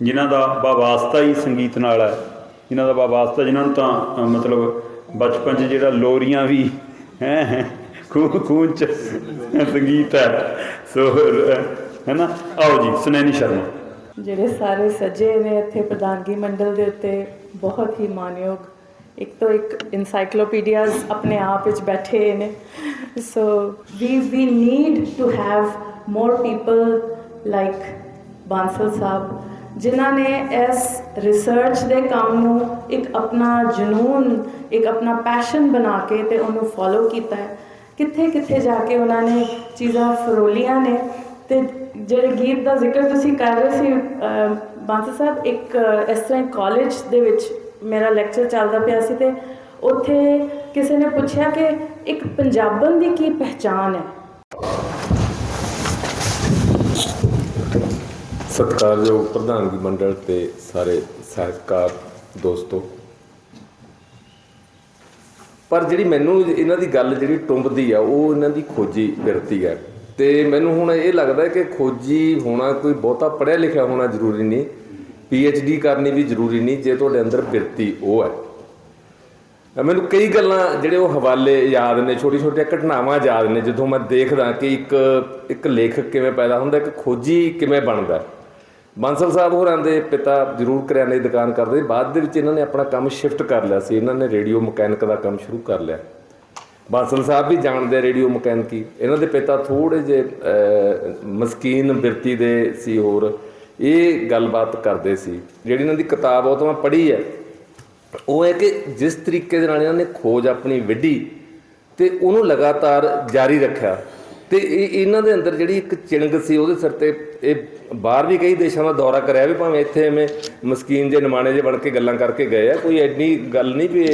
[SPEAKER 4] ਜਿਨ੍ਹਾਂ ਦਾ ਵਾਸਤਾ ਹੀ ਸੰਗੀਤ ਨਾਲ ਹੈ। ਜਿਨ੍ਹਾਂ ਦਾ ਵਾਸਤਾ, ਜਿਨ੍ਹਾਂ ਨੂੰ ਤਾਂ ਮਤਲਬ ਬਚਪਨ 'ਚ ਜਿਹੜਾ ਲੋਰੀਆਂ ਵੀ, ਹੈ ਖੂਨ ਖੂਨ 'ਚ ਸੰਗੀਤ ਹੈ, ਸੋ ਹੈ ਨਾ ਆਓ ਜੀ, ਸੁਨੈਣੀ ਸ਼ਰਮਾ।
[SPEAKER 6] ਜਿਹੜੇ ਸਾਰੇ ਸੱਜੇ ਨੇ ਇੱਥੇ ਪ੍ਰਧਾਨਗੀ ਮੰਡਲ ਦੇ ਉੱਤੇ, ਬਹੁਤ ਹੀ ਮਾਨਯੋਗ, ਇੱਕ ਤੋਂ ਇੱਕ ਇਨਸਾਈਕਲੋਪੀਡੀਆਜ਼ ਆਪਣੇ ਆਪ ਵਿੱਚ ਬੈਠੇ ਨੇ। So we we need to have more people like Bansal sahib ਜਿਨ੍ਹਾਂ ਨੇ ਇਸ ਰਿਸਰਚ ਦੇ ਕੰਮ ਨੂੰ ਇੱਕ ਆਪਣਾ ਜਨੂਨ ਇੱਕ ਆਪਣਾ ਪੈਸ਼ਨ ਬਣਾ ਕੇ ਤੇ ਉਹਨੂੰ ਫੋਲੋ ਕੀਤਾ ਹੈ। ਕਿੱਥੇ ਕਿੱਥੇ ਜਾ ਕੇ ਉਹਨਾਂ ਨੇ ਚੀਜ਼ਾਂ ਫਰੋਲੀਆਂ ਨੇ ਤੇ ਜਿਹੜੇ ਗੀਤ ਦਾ ਜ਼ਿਕਰ ਤੁਸੀਂ ਕਰ ਰਹੇ ਸੀ ਅਹ, ਸਾਹਿਬ ਇੱਕ ਇਸ ਤਰ੍ਹਾਂ ਕਾਲਜ ਦੇ ਵਿੱਚ ਮੇਰਾ ਲੈਕਚਰ ਚੱਲਦਾ ਪਿਆ ਸੀ ਤੇ ਉੱਥੇ ਕਿਸੇ ਨੇ ਪੁੱਛਿਆ ਕਿ ਇੱਕ ਪੰਜਾਬਣ ਦੀ ਕੀ ਪਹਿਚਾਨ ਹੈ?
[SPEAKER 7] ਸਤਿਕਾਰਯੋਗ ਪ੍ਰਧਾਨਗੀ ਮੰਡਲ ਤੇ ਸਾਰੇ ਸਾਹਿਤਕਾਰ ਦੋਸਤੋ। ਪਰ ਜਿਹੜੀ ਮੈਨੂੰ ਇਹਨਾਂ ਦੀ ਗੱਲ ਜਿਹੜੀ ਟੁੰਬਦੀ ਆ, ਉਹ ਇਹਨਾਂ ਦੀ ਖੋਜੀ ਬਿਰਤੀ ਹੈ ਤੇ ਮੈਨੂੰ ਹੁਣ ਇਹ ਲੱਗਦਾ ਕਿ ਖੋਜੀ ਹੋਣਾ ਕੋਈ ਬਹੁਤਾ ਪੜ੍ਹਿਆ ਲਿਖਿਆ ਹੋਣਾ ਜ਼ਰੂਰੀ ਨਹੀਂ ਡੀ ਕਰਨੀ ਵੀ ਜ਼ਰੂਰੀ ਨਹੀਂ, ਜੇ ਤੁਹਾਡੇ ਅੰਦਰ ਬਿਰਤੀ ਉਹ ਹੈ। ਮੈਨੂੰ ਕਈ ਗੱਲਾਂ ਜਿਹੜੇ ਉਹ ਹਵਾਲੇ ਯਾਦ ਨੇ ਛੋਟੀ ਛੋਟੀਆਂ ਘਟਨਾਵਾਂ ਯਾਦ ਨੇ, ਜਦੋਂ ਮੈਂ ਦੇਖਦਾ ਕਿ ਇੱਕ ਇੱਕ ਲੇਖਕ ਕਿਵੇਂ ਪੈਦਾ ਹੁੰਦਾ, ਇੱਕ ਖੋਜੀ ਕਿਵੇਂ ਬਣਦਾ। ਬਾਂਸਲ ਸਾਹਿਬ ਹੋਰਾਂ ਦੇ ਪਿਤਾ ਜ਼ਰੂਰ ਕਰਿਆਨੇ ਦੀ ਦੁਕਾਨ ਕਰਦੇ। ਸੀ। ਬਾਅਦ ਦੇ ਵਿੱਚ ਇਹਨਾਂ ਨੇ ਆਪਣਾ ਕੰਮ ਸ਼ਿਫਟ ਕਰ ਲਿਆ ਸੀ। ਇਹਨਾਂ ਨੇ ਰੇਡੀਓ ਮਕੈਨਿਕ ਦਾ ਕੰਮ ਸ਼ੁਰੂ ਕਰ ਲਿਆ। ਬਾਂਸਲ ਸਾਹਿਬ ਵੀ ਜਾਣਦੇ ਰੇਡੀਓ ਮਕੈਨਿਕੀ ਇਹਨਾਂ ਦੇ ਪਿਤਾ ਥੋੜੇ ਜੇ ਮਸਕੀਨ ਬਿਰਤੀ ਦੇ ਸੀ ਹੋਰ। ਇਹ ਗੱਲਬਾਤ ਕਰਦੇ ਸੀ। ਜਿਹੜੀ ਇਹਨਾਂ ਦੀ ਕਿਤਾਬ ਉਹ ਤਾਂ ਮੈਂ ਪੜ੍ਹੀ ਹੈ ਉਹ ਹੈ ਕਿ ਜਿਸ ਤਰੀਕੇ ਦੇ ਨਾਲ ਇਹਨਾਂ ਨੇ ਖੋਜ ਆਪਣੀ ਵਿੱਢੀ ਤੇ ਉਹਨੂੰ ਲਗਾਤਾਰ ਜਾਰੀ ਰੱਖਿਆ। ਤੇ ਇਹ ਇਹਨਾਂ ਦੇ ਅੰਦਰ ਜਿਹੜੀ ਇੱਕ ਚਿੰਗ ਸੀ, ਉਹਦੇ ਸਿਰ ਤੇ ਇਹ ਬਾਹਰ ਵੀ ਕਈ ਦੇਸ਼ਾਂ ਦਾ ਦੌਰਾ ਕਰਿਆ ਵੀ ਭਾਵੇਂ ਇੱਥੇ ਐਵੇਂ ਮਸਕੀਨ ਜੇ ਨਿਮਾਣੇ ਜੇ ਬਣ ਕੇ ਗੱਲਾਂ ਕਰਕੇ ਗਏ ਆ, ਕੋਈ ਐਡੀ ਗੱਲ ਨਹੀਂ ਵੀ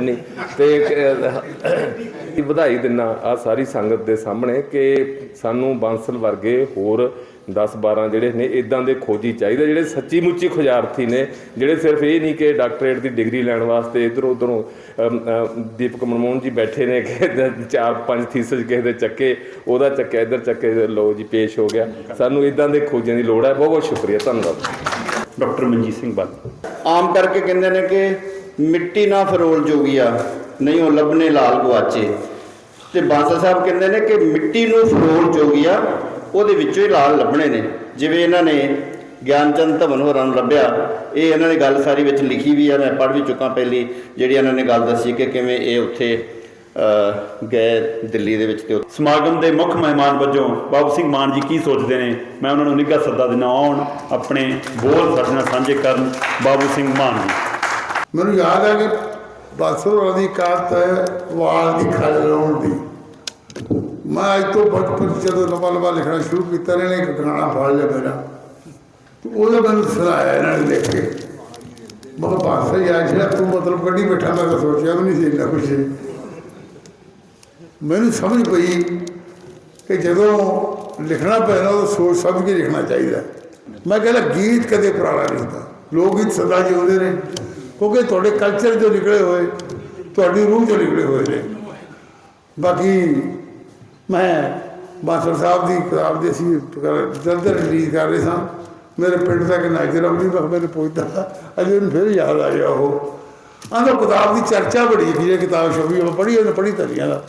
[SPEAKER 7] ਨਹੀਂ। ਤੇ ਵਧਾਈ ਦਿੰਨਾ ਆ ਸਾਰੀ ਸੰਗਤ ਦੇ ਸਾਹਮਣੇ ਕਿ ਸਾਨੂੰ ਬਾਂਸਲ ਵਰਗੇ ਹੋਰ 10 12 ਜਿਹੜੇ ਨੇ ਇਦਾਂ ਦੇ ਖੋਜੀ ਚਾਹੀਦੇ ਜਿਹੜੇ ਸੱਚੀ ਮੁੱਚੀ ਖੁਜਾਰਥੀ ਨੇ ਜਿਹੜੇ ਸਿਰਫ ਇਹ ਨਹੀਂ ਕਿ ਡਾਕਟਰੇਟ ਦੀ ਡਿਗਰੀ ਲੈਣ ਵਾਸਤੇ ਇਧਰ ਉਧਰੋਂ ਦੀਪਕ ਮਨਮੋਹਨ ਜੀ ਬੈਠੇ ਨੇ ਕਿ ਚਾਰ ਪੰਜ ਥੀਸਿਸ ਕਿਸੇ ਦੇ ਚੱਕੇ ਉਹਦਾ ਚੱਕਿਆ ਇਧਰ ਚੱਕੇ ਲੋ ਜੀ ਪੇਸ਼ ਹੋ ਗਿਆ। ਸਾਨੂੰ ਇਦਾਂ ਦੇ ਖੋਜਾਂ ਦੀ ਲੋੜ ਹੈ। ਬਹੁਤ ਬਹੁਤ ਸ਼ੁਕਰੀਆ ਧੰਨਵਾਦ।
[SPEAKER 4] ਡਾਕਟਰ ਮਨਜੀਤ ਸਿੰਘ ਬੱਲ
[SPEAKER 8] ਆਮ ਕਰਕੇ ਕਹਿੰਦੇ ਨੇ ਕਿ ਮਿੱਟੀ ਨਾ ਫਰੋਲ ਜੋਗੀਆ ਨਹੀਂ ਉਹ ਲੱਭਣੇ ਲਾਲ ਗਵਾਚੇ ਤੇ ਬਾਂਸਲ ਸਾਹਿਬ ਕਹਿੰਦੇ ਨੇ ਕਿ ਮਿੱਟੀ ਨੂੰ ਫਰੋਲ ਜੋਗੀਆ ਉਹਦੇ ਵਿੱਚੋਂ ਹੀ ਲਾਲ ਲੱਭਣੇ ਨੇ। ਜਿਵੇਂ ਇਹਨਾਂ ਨੇ ਗਿਆਨਚੰਦ ਧਵਨ ਹੋਰਾਂ ਨੂੰ ਲੱਭਿਆ, ਇਹ ਇਹਨਾਂ ਨੇ ਗੱਲ ਸਾਰੀ ਵਿੱਚ ਲਿਖੀ ਵੀ ਆ, ਮੈਂ ਪੜ੍ਹ ਵੀ ਚੁੱਕਾ ਪਹਿਲੀ, ਜਿਹੜੀ ਇਹਨਾਂ ਨੇ ਗੱਲ ਦੱਸੀ ਕਿ ਕਿਵੇਂ ਇਹ ਉੱਥੇ ਗਏ ਦਿੱਲੀ ਦੇ ਵਿੱਚ ਤੇ
[SPEAKER 4] ਸਮਾਗਮ ਦੇ ਮੁੱਖ ਮਹਿਮਾਨ ਵਜੋਂ ਬਾਬੂ ਸਿੰਘ ਮਾਨ ਜੀ ਕੀ ਸੋਚਦੇ ਨੇ? ਮੈਂ ਉਹਨਾਂ ਨੂੰ ਨਿੱਘਾ ਸੱਦਾ ਦਿੰਦਾ ਆਉਣ ਆਪਣੇ ਬੋਲ ਸਾਡੇ ਨਾਲ ਸਾਂਝੇ ਕਰਨ ਬਾਬੂ ਸਿੰਘ ਮਾਨ ਜੀ।
[SPEAKER 9] ਮੈਨੂੰ ਯਾਦ ਹੈ ਕਿ ਬਾਸਰ ਵਾਲੀ ਕਾਤ ਵਾਲ ਦੀ ਖਲ ਲਾਉਣ ਦੀ। ਮੈਂ ਅੱਜ ਤੋਂ ਬਚਪਨ ਜਦੋਂ ਲੰਬਾ ਲੰਬਾ ਲਿਖਣਾ ਸ਼ੁਰੂ ਕੀਤਾ, ਇਹਨਾਂ ਨੇ ਇੱਕ ਗਾਣਾ ਫੜ ਲਿਆ ਮੇਰਾ। ਤੇ ਉਹਦਾ ਮੈਨੂੰ ਸੁਣਾਇਆ ਇਹਨਾਂ ਨੇ ਲਿਖ ਕੇ। ਮਗਰ ਬਾਸਰ ਯਾਰ ਜਿਹੜਾ ਤੂੰ ਮਤਲਬ ਕੱਢੀ ਬੈਠਾ, ਮੈਂ ਤਾਂ ਸੋਚਿਆ ਵੀ ਨਹੀਂ ਸੀ ਇੰਨਾ ਕੁਛ। ਮੈਨੂੰ ਸਮਝ ਪਈ ਕਿ ਜਦੋਂ ਲਿਖਣਾ ਪੈਣਾ ਉਹ ਸੋਚ ਸਮਝ ਕੇ ਲਿਖਣਾ ਚਾਹੀਦਾ। ਮੈਂ ਕਹਿੰਦਾ, ਗੀਤ ਕਦੇ ਪੁਰਾਣਾ ਨਹੀਂ ਹੁੰਦਾ। ਲੋਕ ਗੀਤ ਸਦਾ ਜਿਉਂਦੇ ਨੇ, ਕਿਉਂਕਿ ਤੁਹਾਡੇ ਕਲਚਰ ਚੋਂ ਨਿਕਲੇ ਹੋਏ, ਤੁਹਾਡੀ ਰੂਹ ਚੋਂ ਨਿਕਲੇ ਹੋਏ ਨੇ। ਬਾਕੀ ਮੈਂ ਬਾਸਰ ਸਾਹਿਬ ਦੀ ਕਿਤਾਬ ਦੀ ਅਸੀਂ ਜਲਦ ਰਿਲੀਜ਼ ਕਰ ਰਹੇ ਸਾਂ। ਮੇਰੇ ਪਿੰਡ ਤੱਕ ਕਿ ਨਾਜਰ ਅਮਲੀ ਬਖ ਮੇਰੇ ਪੁੱਛਦਾ ਅਜੇ ਉਹਨੂੰ ਫਿਰ ਯਾਦ ਆ ਗਿਆ ਉਹ। ਆਂਦਾ ਕਿਤਾਬ ਦੀ ਚਰਚਾ ਬੜੀ ਹੈ ਇਹ ਕਿਤਾਬ ਛਪੀ ਉਹ ਪੜ੍ਹੀ, ਉਹਨੇ ਪੜ੍ਹੀ ਤਰੀਆਂ ਦਾ।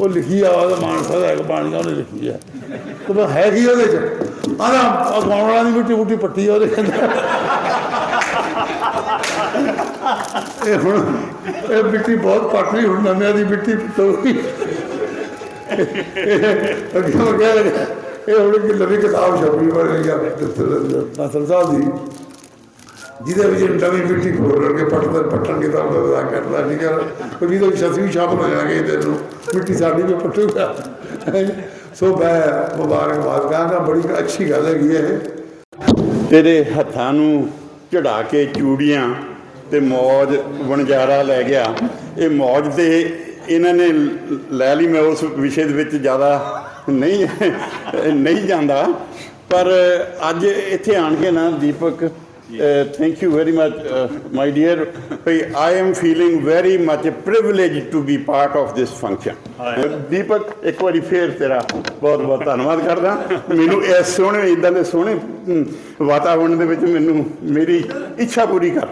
[SPEAKER 9] ਉਹ ਲਿਖੀ ਆ, ਉਹਦਾ ਮਾਨਸਾ ਦਾ ਇੱਕ ਬਾਣੀਆਂ ਉਹਨੇ ਲਿਖੀ ਆ। ਤੇ ਬਸ ਹੈ ਕੀ ਉਹਦੇ ਚ? ਆਂਦਾ ਅਗਵਾਉਣਾ ਦੀ ਮਿੱਟੀ ਮੁੱਟੀ ਪੱਟੀ ਉਹਦੇ ਕਹਿੰਦਾ ਇਹ ਹੁਣ, ਇਹ ਮਿੱਟੀ ਬਹੁਤ ਪੱਟ ਲਈ ਹੁਣ ਨਵਿਆਂ ਦੀ ਮਿੱਟੀ ਪਟੋਗੀ ਅੱਗੇ ਮੈਂ ਕਹਿ ਇਹ ਹੁਣ ਕਿ ਨਵੀਂ ਕਿਤਾਬ ਛਪੀ ਬਣ ਗਿਆ ਬਾਸਲ ਸਾਹਿਬ ਦੀ ਜਿਹਦੇ ਵਿੱਚ ਨਵੀਂ ਮਿੱਟੀ ਖੋਲ ਕੇ ਪੱਟਦੇ ਪੱਟਣ ਕਿਤਾਬ ਦਾ ਕਰਦਾ ਨਹੀਂ ਕਰ ਕੋਈ ਜਿਹਦੇ ਵਿੱਚ ਅਸੀਂ ਵੀ ਹੋ ਜਾਾਂਗੇ ਇਹਦੇ ਨੂੰ। ਮਿੱਟੀ ਸਾਡੀ ਵੀ ਪੱਟੂਗਾ। ਸੋ ਮੈਂ ਮੁਬਾਰਕਬਾਦ ਕਹਾਂਗਾ ਬੜੀ ਅੱਛੀ ਗੱਲ ਹੈਗੀ ਇਹ।
[SPEAKER 10] ਤੇਰੇ ਹੱਥਾਂ ਨੂੰ ਚੜਾ ਕੇ ਚੂੜੀਆਂ ਤੇ ਮੌਜ ਵਣਜਾਰਾ ਲੈ ਗਿਆ। ਇਹ ਮੌਜ ਤੇ ਇਹਨਾਂ ਨੇ ਲੈ ਲਈ ਮੈਂ ਉਸ ਵਿਸ਼ੇ ਦੇ ਵਿੱਚ ਜ਼ਿਆਦਾ ਨਹੀਂ ਨਹੀਂ ਜਾਂਦਾ। ਪਰ ਅੱਜ ਇੱਥੇ ਆਣ ਕੇ ਨਾ Deepak thank you very much my dear I am feeling very much privilege to be part of this function Deepak ਇੱਕ ਵਾਰੀ ਫੇਰ ਤੇਰਾ ਬਹੁਤ ਬਹੁਤ ਧੰਨਵਾਦ ਕਰਦਾ। ਮੈਨੂੰ ਇਸ ਸੋਹਣੇ ਇਦਾਂ ਦੇ ਸੋਹਣੇ ਵਾਤਾਵਰਣ ਦੇ ਵਿੱਚ ਮੈਨੂੰ ਮੇਰੀ ਇੱਛਾ ਪੂਰੀ ਕਰ।